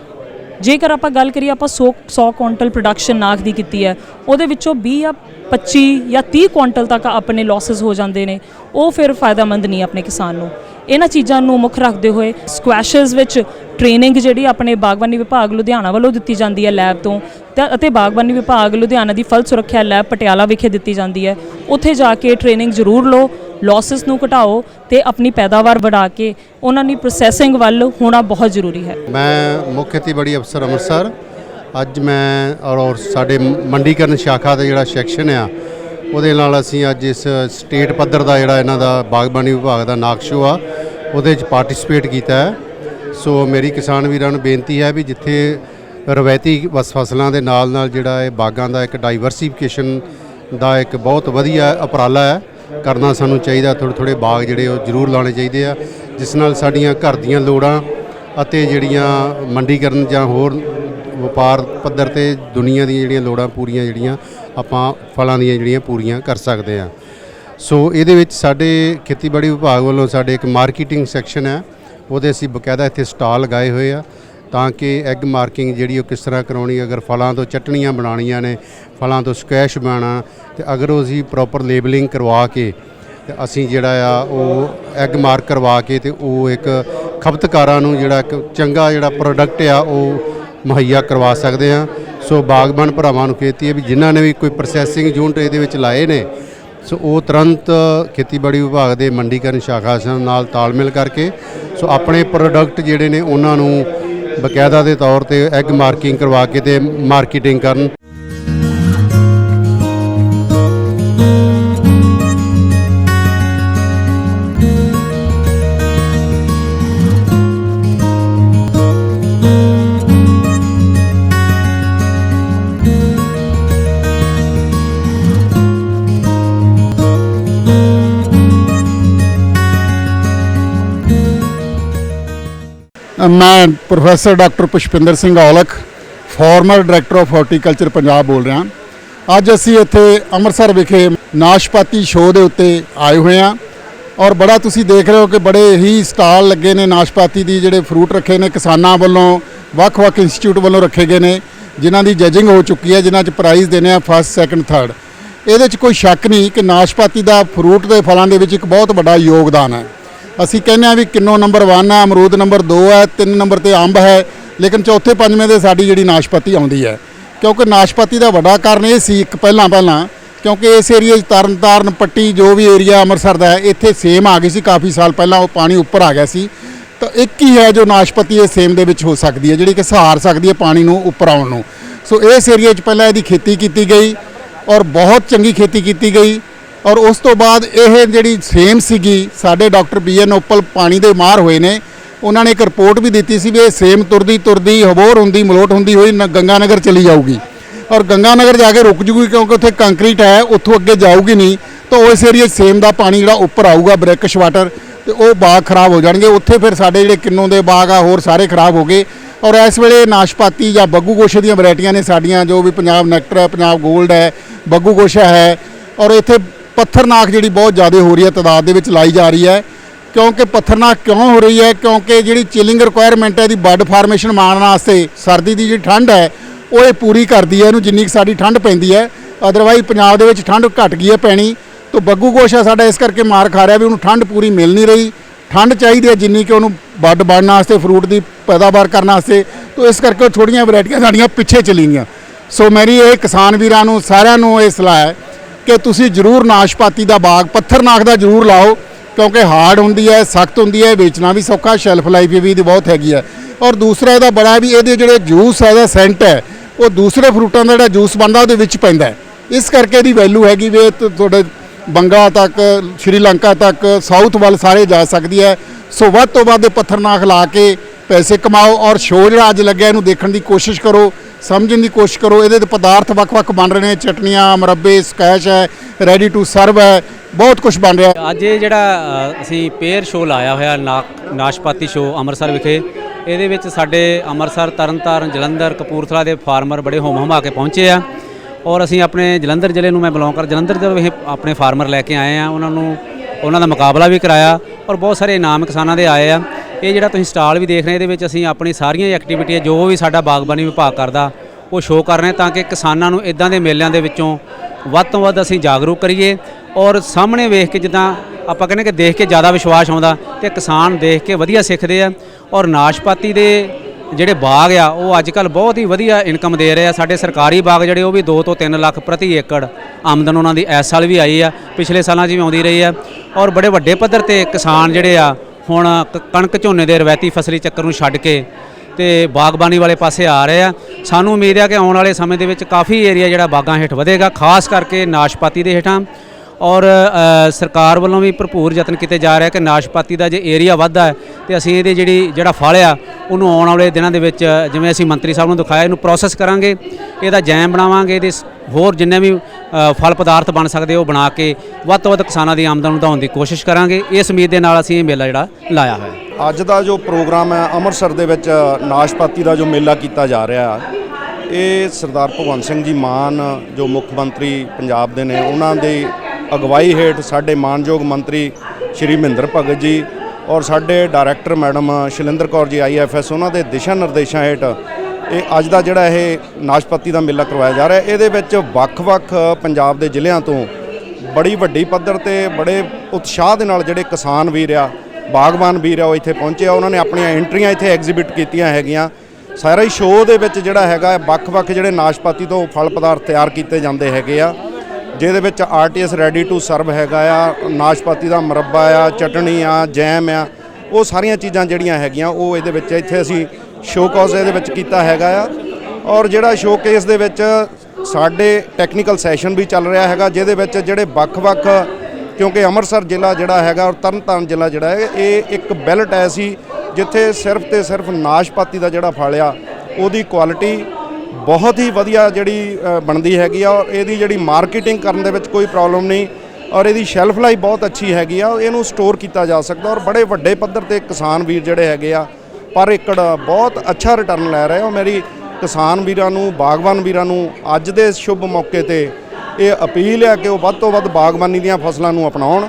ਜੇਕਰ ਆਪਾਂ ਗੱਲ ਕਰੀਏ ਆਪਾਂ 100 100 ਕੁਇੰਟਲ ਪ੍ਰੋਡਕਸ਼ਨ ਨਾਖ ਦੀ ਕੀਤੀ ਹੈ, ਉਹਦੇ ਵਿੱਚੋਂ 20 ਜਾਂ 25 ਜਾਂ 30 ਕੁਇੰਟਲ ਤੱਕ ਆਪਣੇ ਲਾਸਸ ਹੋ ਜਾਂਦੇ ਨੇ, ਉਹ ਫਿਰ ਫਾਇਦਾਮੰਦ ਨਹੀਂ ਆਪਣੇ ਕਿਸਾਨ ਨੂੰ। ਇਹਨਾਂ ਚੀਜ਼ਾਂ ਨੂੰ ਮੁੱਖ ਰੱਖਦੇ ਹੋਏ ਸਕੁਐਸ਼ਸ ਵਿੱਚ ਟ੍ਰੇਨਿੰਗ ਜਿਹੜੀ ਆਪਣੇ ਬਾਗਬਾਨੀ ਵਿਭਾਗ ਲੁਧਿਆਣਾ ਵੱਲੋਂ ਦਿੱਤੀ ਜਾਂਦੀ ਹੈ ਲੈਬ ਤੋਂ, ਤੇ- ਅਤੇ ਬਾਗਬਾਨੀ ਵਿਭਾਗ ਲੁਧਿਆਣਾ ਦੀ ਫਲ ਸੁਰੱਖਿਆ ਲੈਬ ਪਟਿਆਲਾ ਵਿਖੇ ਦਿੱਤੀ ਜਾਂਦੀ ਹੈ। ਉੱਥੇ ਜਾ ਕੇ ਟ੍ਰੇਨਿੰਗ ਜ਼ਰੂਰ ਲਓ ਲਾਸਸ ਨੂੰ ਘਟਾਓ ਤੇ ਆਪਣੀ ਪੈਦਾਵਾਰ ਵਧਾ ਕੇ ਉਹਨਾਂ ਦੀ ਪ੍ਰੋਸੈਸਿੰਗ ਵੱਲ ਹੋਣਾ ਬਹੁਤ ਜ਼ਰੂਰੀ ਹੈ। ਮੈਂ ਮੁੱਖ ਖੇਤੀਬਾੜੀ ਅਫਸਰ ਅੰਮ੍ਰਿਤਸਰ। ਅੱਜ ਮੈਂ ਔਰ ਸਾਡੇ ਮੰਡੀਕਰਨ ਸ਼ਾਖਾ ਦਾ ਜਿਹੜਾ ਸੈਕਸ਼ਨ ਆ, ਉਹਦੇ ਨਾਲ ਅਸੀਂ ਅੱਜ ਇਸ ਸਟੇਟ ਪੱਧਰ ਦਾ ਜਿਹੜਾ ਇਹਨਾਂ ਦਾ ਬਾਗਬਾਨੀ ਵਿਭਾਗ ਦਾ ਨਾਕਸ਼ੋ ਆ, ਉਹਦੇ ਵਿੱਚ ਪਾਰਟਿਸਿਪੇਟ ਕੀਤਾ ਹੈ। ਸੋ ਮੇਰੀ ਕਿਸਾਨ ਵੀਰਾਂ ਨੂੰ ਬੇਨਤੀ ਹੈ ਵੀ ਜਿੱਥੇ ਰਵਾਇਤੀ ਵਸ ਫਸਲਾਂ ਦੇ ਨਾਲ ਨਾਲ ਜਿਹੜਾ ਇਹ ਬਾਗਾਂ ਦਾ ਇੱਕ ਡਾਈਵਰਸਿਫਿਕੇਸ਼ਨ ਦਾ ਇੱਕ ਬਹੁਤ ਵਧੀਆ ਉਪਰਾਲਾ ਹੈ ਕਰਨਾ ਸਾਨੂੰ ਚਾਹੀਦਾ, ਥੋੜ੍ਹੇ ਥੋੜ੍ਹੇ ਬਾਗ ਜਿਹੜੇ ਉਹ ਜ਼ਰੂਰ ਲਾਉਣੇ ਚਾਹੀਦੇ ਆ, ਜਿਸ ਨਾਲ ਸਾਡੀਆਂ ਘਰ ਦੀਆਂ ਲੋੜਾਂ ਅਤੇ ਜਿਹੜੀਆਂ ਮੰਡੀਕਰਨ ਜਾਂ ਹੋਰ ਵਪਾਰ ਪੱਧਰ ਤੇ ਦੁਨੀਆ ਦੀਆਂ ਜਿਹੜੀਆਂ ਲੋੜਾਂ ਪੂਰੀਆਂ ਜਿਹੜੀਆਂ ਆਪਾਂ ਫਲਾਂ ਦੀਆਂ ਜਿਹੜੀਆਂ ਪੂਰੀਆਂ ਕਰ ਸਕਦੇ ਆ। ਸੋ ਇਹਦੇ ਵਿੱਚ ਸਾਡੇ ਖੇਤੀਬਾੜੀ ਵਿਭਾਗ ਵੱਲੋਂ ਸਾਡੇ ਇੱਕ ਮਾਰਕੀਟਿੰਗ ਸੈਕਸ਼ਨ ਹੈ, ਉਹਦੇ ਅਸੀਂ ਬਕਾਇਦਾ ਇੱਥੇ ਸਟਾਲ ਲਗਾਏ ਹੋਏ ਆ। ਤਾਂ ਕਿ ਐਗ ਮਾਰਕਿੰਗ ਜਿਹੜੀ ਉਹ ਕਿਸ ਤਰ੍ਹਾਂ ਕਰਾਉਣੀ ਅਗਰ ਫਲਾਂ ਤੋਂ ਚਟਣੀਆਂ ਬਣਾਉਣੀਆਂ ਨੇ, ਫਲਾਂ ਤੋਂ ਸਕੈਸ਼ ਬਣਾਉਣਾ, ਤੇ ਅਗਰ ਉਹ ਅਸੀਂ ਪ੍ਰੋਪਰ ਲੇਬਲਿੰਗ ਕਰਵਾ ਕੇ, ਤੇ ਅਸੀਂ ਜਿਹੜਾ ਆ ਉਹ ਐਗ ਮਾਰਕ ਕਰਵਾ ਕੇ ਤੇ ਉਹ ਇੱਕ ਖਪਤਕਾਰਾਂ ਨੂੰ ਜਿਹੜਾ ਇੱਕ ਚੰਗਾ ਜਿਹੜਾ ਪ੍ਰੋਡਕਟ ਆ, ਉਹ ਮੁਹੱਈਆ ਕਰਵਾ ਸਕਦੇ ਆ ਸੋ ਬਾਗਬਾਨ ਭਰਾਵਾਂ ਨੂੰ ਖੇਤੀ ਹੈ ਵੀ ਜਿਨ੍ਹਾਂ ਨੇ ਵੀ ਕੋਈ ਪ੍ਰੋਸੈਸਿੰਗ ਯੂਨਿਟ ਇਹਦੇ ਵਿੱਚ ਲਾਏ ਨੇ, ਸੋ ਉਹ ਤੁਰੰਤ ਖੇਤੀਬਾੜੀ ਵਿਭਾਗ ਦੇ ਮੰਡੀਕਰਨ ਸ਼ਾਖਾ ਨਾਲ ਤਾਲਮੇਲ ਕਰਕੇ, ਸੋ ਆਪਣੇ ਪ੍ਰੋਡਕਟ ਜਿਹੜੇ ਨੇ ਉਹਨਾਂ ਨੂੰ ਬਕਾਇਦਾ ਦੇ ਤੌਰ ਤੇ ਐਗ ਮਾਰਕਿੰਗ ਕਰਵਾ ਕੇ ਤੇ ਮਾਰਕੀਟਿੰਗ ਕਰਨ। ਮੈਂ professor doctor Pushpinder Singh Aulakh former director of horticulture Punjab ਬੋਲ ਰਿਹਾ ਅੱਜ ਅਸੀਂ ਇੱਥੇ ਅੰਮ੍ਰਿਤਸਰ ਵਿਖੇ ਨਾਸ਼ਪਾਤੀ ਸ਼ੋਅ ਦੇ ਉੱਤੇ ਆਏ ਹੋਏ ਹਾਂ ਔਰ ਬੜਾ ਤੁਸੀਂ ਦੇਖ ਰਹੇ ਹੋ ਕਿ ਬੜੇ ਹੀ ਸਟਾਲ ਲੱਗੇ ਨੇ ਨਾਸ਼ਪਾਤੀ ਦੀ, ਜਿਹੜੇ ਫਰੂਟ ਰੱਖੇ ਨੇ, ਕਿਸਾਨਾਂ ਵੱਲੋਂ, ਵੱਖ-ਵੱਖ ਇੰਸਟੀਚਿਊਟ ਵੱਲੋਂ ਰੱਖੇ ਗਏ ਨੇ, ਜਿਨ੍ਹਾਂ ਦੀ ਜੱਜਿੰਗ ਹੋ ਚੁੱਕੀ ਹੈ, ਜਿਨ੍ਹਾਂ 'ਚ ਪ੍ਰਾਈਜ਼ ਦੇਣੇ ਆ ਫਸਟ ਸੈਕੰਡ ਥਰਡ ਇਹਦੇ 'ਚ ਕੋਈ ਸ਼ੱਕ ਨਹੀਂ ਕਿ ਨਾਸ਼ਪਾਤੀ ਦਾ ਫਰੂਟ ਦੇ ਫਲਾਂ ਦੇ ਵਿੱਚ ਇੱਕ ਬਹੁਤ ਵੱਡਾ ਯੋਗਦਾਨ ਹੈ। ਅਸੀਂ ਕਹਿੰਦੇ ਆ ਵੀ ਕਿੰਨੋ ਨੰਬਰ 1 ਹੈ, ਅਮਰੂਦ ਨੰਬਰ 2 ਹੈ 3 ਨੰਬਰ ਤੇ ਅੰਬ ਹੈ, ਲੇਕਿਨ ਚੌਥੇ ਪੰਜਵੇਂ ਦੇ ਸਾਡੀ ਜਿਹੜੀ ਨਾਸ਼ਪਤੀ ਆਉਂਦੀ ਹੈ। ਕਿਉਂਕਿ ਨਾਸ਼ਪਾਤੀ ਦਾ ਵੱਡਾ ਕਾਰਨ ਇਹ ਸੀ ਇੱਕ ਪਹਿਲਾਂ ਪਹਿਲਾਂ, ਕਿਉਂਕਿ ਇਸ ਏਰੀਆ 'ਚ ਤਰਨਤਾਰਨ ਪੱਟੀ, ਜੋ ਵੀ ਏਰੀਆ ਅੰਮ੍ਰਿਤਸਰ ਦਾ ਹੈ, ਇੱਥੇ ਸੇਮ ਆ ਗਈ ਸੀ, ਕਾਫੀ ਸਾਲ ਪਹਿਲਾਂ ਉਹ ਪਾਣੀ ਉੱਪਰ ਆ ਗਿਆ ਸੀ। ਤਾਂ ਇੱਕ ਹੀ ਹੈ ਜੋ ਨਾਸ਼ਪਤੀ ਇਸ ਸੇਮ ਦੇ ਵਿੱਚ ਹੋ ਸਕਦੀ ਹੈ, ਜਿਹੜੀ ਕਿ ਸਹਾਰ ਸਕਦੀ ਹੈ ਪਾਣੀ ਨੂੰ ਉੱਪਰ ਆਉਣ ਨੂੰ। ਸੋ ਇਸ ਏਰੀਆ 'ਚ ਪਹਿਲਾਂ ਇਹਦੀ ਖੇਤੀ ਕੀਤੀ ਗਈ ਔਰ ਬਹੁਤ ਚੰਗੀ ਖੇਤੀ ਕੀਤੀ ਗਈ। ਔਰ ਉਸ ਤੋਂ ਬਾਅਦ ਇਹ ਜਿਹੜੀ ਸੇਮ ਸੀਗੀ, ਸਾਡੇ ਡਾਕਟਰ ਬੀ ਐਨ ਓਪਲ ਪਾਣੀ ਦੇ ਮਾਰ ਹੋਏ ਨੇ, ਉਹਨਾਂ ਨੇ ਇੱਕ ਰਿਪੋਰਟ ਵੀ ਦਿੱਤੀ ਸੀ ਵੀ ਇਹ ਸੇਮ ਤੁਰਦੀ ਤੁਰਦੀ ਹਬੋਰ ਹੁੰਦੀ, ਮਲੋਟ ਹੁੰਦੀ ਹੋਈ ਨ- ਗੰਗਾ ਨਗਰ ਚਲੀ ਜਾਊਗੀ। ਔਰ ਗੰਗਾ ਨਗਰ ਜਾ ਕੇ ਰੁਕ ਜੂਗੀ ਕਿਉਂਕਿ ਉੱਥੇ ਕੰਕਰੀਟ ਹੈ, ਉੱਥੋਂ ਅੱਗੇ ਜਾਊਗੀ ਨਹੀਂ, ਤਾਂ ਉਸ ਏਰੀਆ ਸੇਮ ਦਾ ਪਾਣੀ ਜਿਹੜਾ ਉੱਪਰ ਆਊਗਾ ਬ੍ਰੈਕਸ਼ ਵਾਟਰ ਤੇ ਉਹ ਬਾਗ ਖਰਾਬ ਹੋ ਜਾਣਗੇ। ਉੱਥੇ ਫਿਰ ਸਾਡੇ ਜਿਹੜੇ ਕਿੰਨੋਂ ਦੇ ਬਾਗ ਆ, ਹੋਰ ਸਾਰੇ ਖਰਾਬ ਹੋ ਗਏ। ਔਰ ਇਸ ਵੇਲੇ ਨਾਸ਼ਪਾਤੀ ਜਾਂ ਬੱਗੂ ਗੋਸ਼ੇ ਦੀਆਂ ਵੈਰਾਈਟੀਆਂ ਨੇ ਸਾਡੀਆਂ, ਜੋ ਵੀ ਪੰਜਾਬ ਨੈਕਟਰ ਹੈ, ਪੰਜਾਬ 골ਡ ਹੈ, ਬੱਗੂ ਗੋਸ਼ਾ ਹੈ। ਔਰ ਇੱਥੇ ਪੱਥਰਨਾਕ ਜਿਹੜੀ ਬਹੁਤ ਜ਼ਿਆਦਾ ਹੋ ਰਹੀ ਹੈ, ਤਾਦਾਦ ਦੇ ਵਿੱਚ ਲਾਈ ਜਾ ਰਹੀ ਹੈ। ਕਿਉਂਕਿ ਪੱਥਰਨਾਕ ਕਿਉਂ ਹੋ ਰਹੀ ਹੈ? ਕਿਉਂਕਿ ਜਿਹੜੀ ਚਿਲਿੰਗ ਰਿਕੁਆਇਰਮੈਂਟ ਹੈ, ਇਹਦੀ ਬਰਡ ਫਾਰਮੇਸ਼ਨ ਮਾਰਨ ਵਾਸਤੇ ਸਰਦੀ ਦੀ ਜਿਹੜੀ ਠੰਡ ਹੈ, ਉਹ ਇਹ ਪੂਰੀ ਕਰਦੀ ਹੈ। ਇਹਨੂੰ ਜਿੰਨੀ ਕੁ ਸਾਡੀ ਠੰਡ ਪੈਂਦੀ ਹੈ ਅਦਰਵਾਈਜ਼ ਪੰਜਾਬ ਦੇ ਵਿੱਚ ਠੰਡ ਘਟ ਗਈ ਹੈ ਪੈਣੀ। ਤੋਂ ਬੱਗੂ ਗੋਸ਼ ਹੈ ਸਾਡਾ, ਇਸ ਕਰਕੇ ਮਾਰ ਖਾ ਰਿਹਾ ਵੀ ਉਹਨੂੰ ਠੰਡ ਪੂਰੀ ਮਿਲ ਨਹੀਂ ਰਹੀ। ਠੰਡ ਚਾਹੀਦੀ ਹੈ ਜਿੰਨੀ ਕਿ ਉਹਨੂੰ ਵੱਡ ਬਣਨ ਵਾਸਤੇ ਫਰੂਟ ਦੀ ਪੈਦਾਵਾਰ ਕਰਨ ਵਾਸਤੇ। ਤੋਂ ਇਸ ਕਰਕੇ ਉਹ ਥੋੜੀਆਂ ਵੈਰਾਈਟੀਆਂ ਸਾਡੀਆਂ ਪਿੱਛੇ ਚਲੀ ਗਈਆਂ। ਸੋ ਮੇਰੀ ਇਹ ਕਿਸਾਨ ਵੀਰਾਂ ਨੂੰ, ਸਾਰਿਆਂ ਨੂੰ ਇਹ ਸਲਾਹ ਹੈ ਕਿ ਤੁਸੀਂ ਜ਼ਰੂਰ ਨਾਸ਼ਪਾਤੀ ਦਾ ਬਾਗ ਪੱਥਰਨਾਕ ਦਾ ਜ਼ਰੂਰ ਲਾਓ, ਕਿਉਂਕਿ ਹਾਰਡ ਹੁੰਦੀ ਹੈ, ਸਖਤ ਹੁੰਦੀ ਹੈ, ਵੇਚਣਾ ਵੀ ਸੌਖਾ ਸ਼ੈਲਫ ਲਾਈਫ ਵੀ ਇਹਦੀ ਬਹੁਤ ਹੈਗੀ ਹੈ। ਔਰ ਦੂਸਰਾ ਇਹਦਾ ਬੜਾ ਵੀ ਇਹਦੇ ਜਿਹੜੇ ਜੂਸ ਹੈ, ਇਹਦਾ ਸੈਂਟ ਹੈ, ਉਹ ਦੂਸਰੇ ਫਰੂਟਾਂ ਦਾ ਜਿਹੜਾ ਜੂਸ ਬਣਦਾ, ਉਹਦੇ ਵਿੱਚ ਪੈਂਦਾ ਇਸ ਕਰਕੇ ਇਹਦੀ ਵੈਲਿਊ ਹੈਗੀ ਵੀ ਇਹ ਤੁਹਾਡੇ ਬੰਗਾ ਤੱਕ ਸ਼੍ਰੀਲੰਕਾ ਤੱਕ ਸਾਊਥ ਵੱਲ ਸਾਰੇ ਜਾ ਸਕਦੀ ਹੈ। ਸੋ ਵੱਧ ਤੋਂ ਵੱਧ ਇਹ ਪੱਥਰਨਾਕ ਲਾ ਕੇ ਪੈਸੇ ਕਮਾਓ ਔਰ ਸ਼ੋਅ ਜਿਹੜਾ ਅੱਜ ਲੱਗਿਆ ਇਹਨੂੰ ਦੇਖਣ ਦੀ ਕੋਸ਼ਿਸ਼ ਕਰੋ, ਸਮਝਣ ਦੀ ਕੋਸ਼ਿਸ਼ ਕਰੋ। ਇਹਦੇ ਤੇ ਪਦਾਰਥ ਵੱਖ-ਵੱਖ ਬਣ ਰਹੇ ਨੇ, ਚਟਨੀਆਂ, ਮੁਰੱਬੇ ਸਕੈਸ਼ ਹੈ ਰੈਡੀ ਟੂ ਸਰਵ ਹੈ, ਬਹੁਤ ਕੁਝ ਬਣ ਰਿਹਾ। ਅੱਜ ਇਹ ਜਿਹੜਾ ਅਸੀਂ ਪੇਅਰ ਸ਼ੋਅ ਲਾਇਆ ਹੋਇਆ ਨਾਸ਼ਪਾਤੀ ਸ਼ੋਅ ਅੰਮ੍ਰਿਤਸਰ ਵਿਖੇ। ਇਹਦੇ ਵਿੱਚ ਸਾਡੇ ਅੰਮ੍ਰਿਤਸਰ ਤਰਨਤਾਰਨ, ਜਲੰਧਰ, ਕਪੂਰਥਲਾ ਦੇ ਫਾਰਮਰ ਬੜੇ ਹੋਮ ਹਮਾ ਕੇ ਪਹੁੰਚੇ ਆ। ਔਰ ਅਸੀਂ ਆਪਣੇ ਜਲੰਧਰ ਜ਼ਿਲ੍ਹੇ ਨੂੰ ਮੈਂ ਬਿਲੋਂਗ ਕਰ, ਜਲੰਧਰ ਦੇ ਇਹ ਆਪਣੇ ਫਾਰਮਰ ਲੈ ਕੇ ਆਏ ਆ, ਉਹਨਾਂ ਨੂੰ, ਉਹਨਾਂ ਦਾ ਮੁਕਾਬਲਾ ਵੀ ਕਰਾਇਆ। ਔਰ ਬਹੁਤ ਸਾਰੇ ਇਨਾਮ ਕਿਸਾਨਾਂ ਦੇ ਆਏ ਆ। ਇਹ ਜਿਹੜਾ ਤੁਸੀਂ ਸਟਾਲ ਵੀ ਦੇਖ ਰਹੇ ਇਹਦੇ ਵਿੱਚ ਅਸੀਂ ਆਪਣੀ ਸਾਰੀਆਂ ਐਕਟੀਵਿਟੀਆਂ ਜੋ ਵੀ ਸਾਡਾ ਬਾਗਬਾਨੀ ਵਿਭਾਗ ਕਰਦਾ, ਉਹ ਸ਼ੋਅ ਕਰ ਰਹੇ ਤਾਂ ਕਿ ਕਿਸਾਨਾਂ ਨੂੰ ਇਦਾਂ ਦੇ ਮੇਲਿਆਂ ਦੇ ਵਿੱਚੋਂ ਵੱਧ ਤੋਂ ਵੱਧ ਅਸੀਂ ਜਾਗਰੂਕ ਕਰੀਏ ਔਰ ਸਾਹਮਣੇ ਵੇਖ ਕੇ ਜਿੱਦਾਂ ਆਪਾਂ ਕਹਿੰਦੇ ਕਿ ਦੇਖ ਕੇ ਜ਼ਿਆਦਾ ਵਿਸ਼ਵਾਸ ਆਉਂਦਾ ਤੇ ਕਿਸਾਨ ਦੇਖ ਕੇ ਵਧੀਆ ਸਿੱਖਦੇ ਆ ਔਰ ਨਾਸ਼ਪਾਤੀ ਦੇ ਜਿਹੜੇ ਬਾਗ ਆ, ਉਹ ਅੱਜ ਕੱਲ ਬਹੁਤ ਹੀ ਵਧੀਆ ਇਨਕਮ ਦੇ ਰਹੇ ਆ। ਸਾਡੇ ਸਰਕਾਰੀ ਬਾਗ ਜਿਹੜੇ, ਉਹ ਵੀ 2 ਤੋਂ 3 ਲੱਖ ਪ੍ਰਤੀ ਏਕੜ ਆਮਦਨ ਉਹਨਾਂ ਦੀ ਇਸ ਸਾਲ ਵੀ ਆਈ ਆ, ਪਿਛਲੇ ਸਾਲਾਂ 'ਚ ਵੀ ਆਉਂਦੀ ਰਹੀ ਆ ਔਰ ਬੜੇ ਵੱਡੇ ਪੱਧਰ ਤੇ ਕਿਸਾਨ ਜਿਹੜੇ ਆ ਹੁਣ ਕ- ਕਣਕ ਝੋਨੇ ਦੇ ਰਵਾਇਤੀ ਫਸਲੀ ਚੱਕਰ ਨੂੰ ਛੱਡ ਕੇ ਤੇ ਬਾਗਬਾਨੀ ਵਾਲੇ ਪਾਸੇ ਆ ਰਹੇ ਆ। ਸਾਨੂੰ ਉਮੀਦ ਹੈ ਕਿ ਆਉਣ ਵਾਲੇ ਸਮੇਂ ਦੇ ਵਿੱਚ ਕਾਫੀ ਏਰੀਆ ਜਿਹੜਾ ਬਾਗਾਂ ਹੇਠ ਵਧੇਗਾ, ਖਾਸ ਕਰਕੇ ਨਾਸ਼ਪਾਤੀ ਦੇ ਹੇਠਾਂ। ਔਰ ਸਰਕਾਰ ਵੱਲੋਂ ਵੀ ਭਰਪੂਰ ਯਤਨ ਕੀਤੇ ਜਾ ਰਿਹਾ ਕਿ ਨਾਸ਼ਪਾਤੀ ਦਾ ਜੇ ਏਰੀਆ ਵੱਧਦਾ ਹੈ, ਤੇ ਅਸੀਂ ਇਹਦੇ ਜਿਹੜੀ, ਜਿਹੜਾ ਫਲ ਆ, ਉਹਨੂੰ ਆਉਣ ਵਾਲੇ ਦਿਨਾਂ ਦੇ ਵਿੱਚ, ਜਿਵੇਂ ਅਸੀਂ ਮੰਤਰੀ ਸਾਹਿਬ ਨੂੰ ਦਿਖਾਇਆ, ਇਹਨੂੰ ਪ੍ਰੋਸੈਸ ਕਰਾਂਗੇ। ਇਹਦਾ ਜੈਮ ਬਣਾਵਾਂਗੇ, ਇਹਦੇ ਹੋਰ ਜਿੰਨੇ ਵੀ ਫਲ ਪਦਾਰਥ ਬਣ ਸਕਦੇ ਉਹ ਬਣਾ ਕੇ ਵੱਧ ਤੋਂ ਵੱਧ ਕਿਸਾਨਾਂ ਦੀ ਆਮਦਨ ਵਧਾਉਣ ਦੀ ਕੋਸ਼ਿਸ਼ ਕਰਾਂਗੇ। ਇਸ ਉਮੀਦ ਦੇ ਨਾਲ ਅਸੀਂ ਇਹ ਮੇਲਾ ਜਿਹੜਾ ਲਾਇਆ ਹੋਇਆ ਹੈ। ਅੱਜ ਦਾ ਜੋ ਪ੍ਰੋਗਰਾਮ ਹੈ, ਅੰਮ੍ਰਿਤਸਰ ਦੇ ਵਿੱਚ, ਨਾਸ਼ਪਾਤੀ ਦਾ ਜੋ ਮੇਲਾ ਕੀਤਾ ਜਾ ਰਿਹਾ ਹੈ, ਇਹ ਸਰਦਾਰ ਭਗਵੰਤ ਸਿੰਘ ਜੀ ਮਾਨ, ਜੋ ਮੁੱਖ ਮੰਤਰੀ ਪੰਜਾਬ ਦੇ ਨੇ, ਉਹਨਾਂ ਦੇ ਅਗਵਾਈ ਹੇਠ ਸਾਡੇ ਮਾਨਯੋਗ ਮੰਤਰੀ ਸ਼੍ਰੀ ਮਹਿੰਦਰ ਭਗਤ ਜੀ ਔਰ ਸਾਡੇ director madam Shailinder Kaur ji IFS ਉਹਨਾਂ ਦੇ ਦਿਸ਼ਾ ਨਿਰਦੇਸ਼ਾਂ ਹੇਠ ਇਹ ਅੱਜ ਦਾ ਜਿਹੜਾ ਇਹ ਨਾਸ਼ਪਤੀ ਦਾ ਮੇਲਾ ਕਰਵਾਇਆ ਜਾ ਰਿਹਾ। ਇਹਦੇ ਵਿੱਚ ਵੱਖ-ਵੱਖ ਪੰਜਾਬ ਦੇ ਜ਼ਿਲ੍ਹਿਆਂ ਤੋਂ ਬੜੀ ਵੱਡੀ ਪੱਧਰ ਤੇ ਬੜੇ ਉਤਸ਼ਾਹ ਦੇ ਨਾਲ ਜਿਹੜੇ ਕਿਸਾਨ ਵੀਰ ਆ, ਬਾਗਬਾਨ ਵੀਰ ਆ, ਉਹ ਇੱਥੇ ਪਹੁੰਚੇ ਆ। ਉਹਨਾਂ ਨੇ ਆਪਣੀਆਂ ਐਂਟਰੀਆਂ ਇੱਥੇ ਐਗਜ਼ਿਬਿਟ ਕੀਤੀਆਂ ਹੈਗੀਆਂ। ਸਾਰਾ ਹੀ ਸ਼ੋਅ ਦੇ ਵਿੱਚ ਜਿਹੜਾ ਹੈਗਾ, ਵੱਖ-ਵੱਖ ਜਿਹੜੇ ਨਾਸ਼ਪਾਤੀ ਤੋਂ ਫਲ ਪਦਾਰਥ ਤਿਆਰ ਕੀਤੇ ਜਾਂਦੇ ਹੈਗੇ ਆ। ਜਿਹਦੇ ਵਿੱਚ ਆਰਟੀਐਸ ਰੈਡੀ ਟੂ ਸਰਵ ਹੈਗਾ ਆ, ਨਾਸ਼ਪਾਤੀ ਦਾ ਮੁਰੱਬਾ ਆ, ਚਟਣੀ ਆ, ਜੈਮ ਆ, ਉਹ ਸਾਰੀਆਂ ਚੀਜ਼ਾਂ ਜਿਹੜੀਆਂ ਹੈਗੀਆਂ, ਉਹ ਇਹਦੇ ਵਿੱਚ ਇੱਥੇ ਅਸੀਂ ਸ਼ੋਕਾਜ਼ ਇਹਦੇ ਵਿੱਚ ਕੀਤਾ ਹੈਗਾ ਆ। ਔਰ ਜਿਹੜਾ ਸ਼ੋਕੇਸ ਦੇ ਵਿੱਚ ਸਾਡੇ ਟੈਕਨੀਕਲ ਸੈਸ਼ਨ ਵੀ ਚੱਲ ਰਿਹਾ ਹੈਗਾ, ਜਿਹਦੇ ਵਿੱਚ ਜਿਹੜੇ ਵੱਖ-ਵੱਖ, ਕਿਉਂਕਿ ਅੰਮ੍ਰਿਤਸਰ ਜ਼ਿਲ੍ਹਾ ਜਿਹੜਾ ਹੈਗਾ ਔਰ ਤਰਨਤਾਰਨ ਜ਼ਿਲ੍ਹਾ ਜਿਹੜਾ ਹੈ, ਇਹ ਇੱਕ ਬੈਲਟ ਐਸੀ ਜਿੱਥੇ ਸਿਰਫ ਤੇ ਸਿਰਫ ਨਾਸ਼ਪਾਤੀ ਦਾ ਜਿਹੜਾ ਫਲ ਆ, ਉਹਦੀ ਕੁਆਲਿਟੀ ਬਹੁਤ ਹੀ ਵਧੀਆ ਜਿਹੜੀ ਬਣਦੀ ਹੈਗੀ ਆ ਔਰ ਇਹਦੀ ਜਿਹੜੀ ਮਾਰਕੀਟਿੰਗ ਕਰਨ ਦੇ ਵਿੱਚ ਕੋਈ ਪ੍ਰੋਬਲਮ ਨਹੀਂ ਔਰ ਇਹਦੀ ਸ਼ੈਲਫ ਲਾਈਫ ਬਹੁਤ ਅੱਛੀ ਹੈਗੀ ਆ ਇਹਨੂੰ ਸਟੋਰ ਕੀਤਾ ਜਾ ਸਕਦਾ ਔਰ ਬੜੇ ਵੱਡੇ ਪੱਧਰ ਤੇ ਕਿਸਾਨ ਵੀਰ ਜਿਹੜੇ ਹੈਗੇ ਆ ਪਰ ਏਕੜ ਬਹੁਤ ਅੱਛਾ ਰਿਟਰਨ ਲੈ ਰਹੇ ਹੋ ਮੇਰੀ ਕਿਸਾਨ ਵੀਰਾਂ ਨੂੰ ਬਾਗਬਾਨ ਵੀਰਾਂ ਨੂੰ ਅੱਜ ਦੇ ਸ਼ੁਭ ਮੌਕੇ ਤੇ ਇਹ ਅਪੀਲ ਹੈ ਕਿ ਉਹ ਵੱਧ ਤੋਂ ਵੱਧ ਬਾਗਬਾਨੀ ਦੀਆਂ ਫਸਲਾਂ ਨੂੰ ਅਪਣਾਉਣ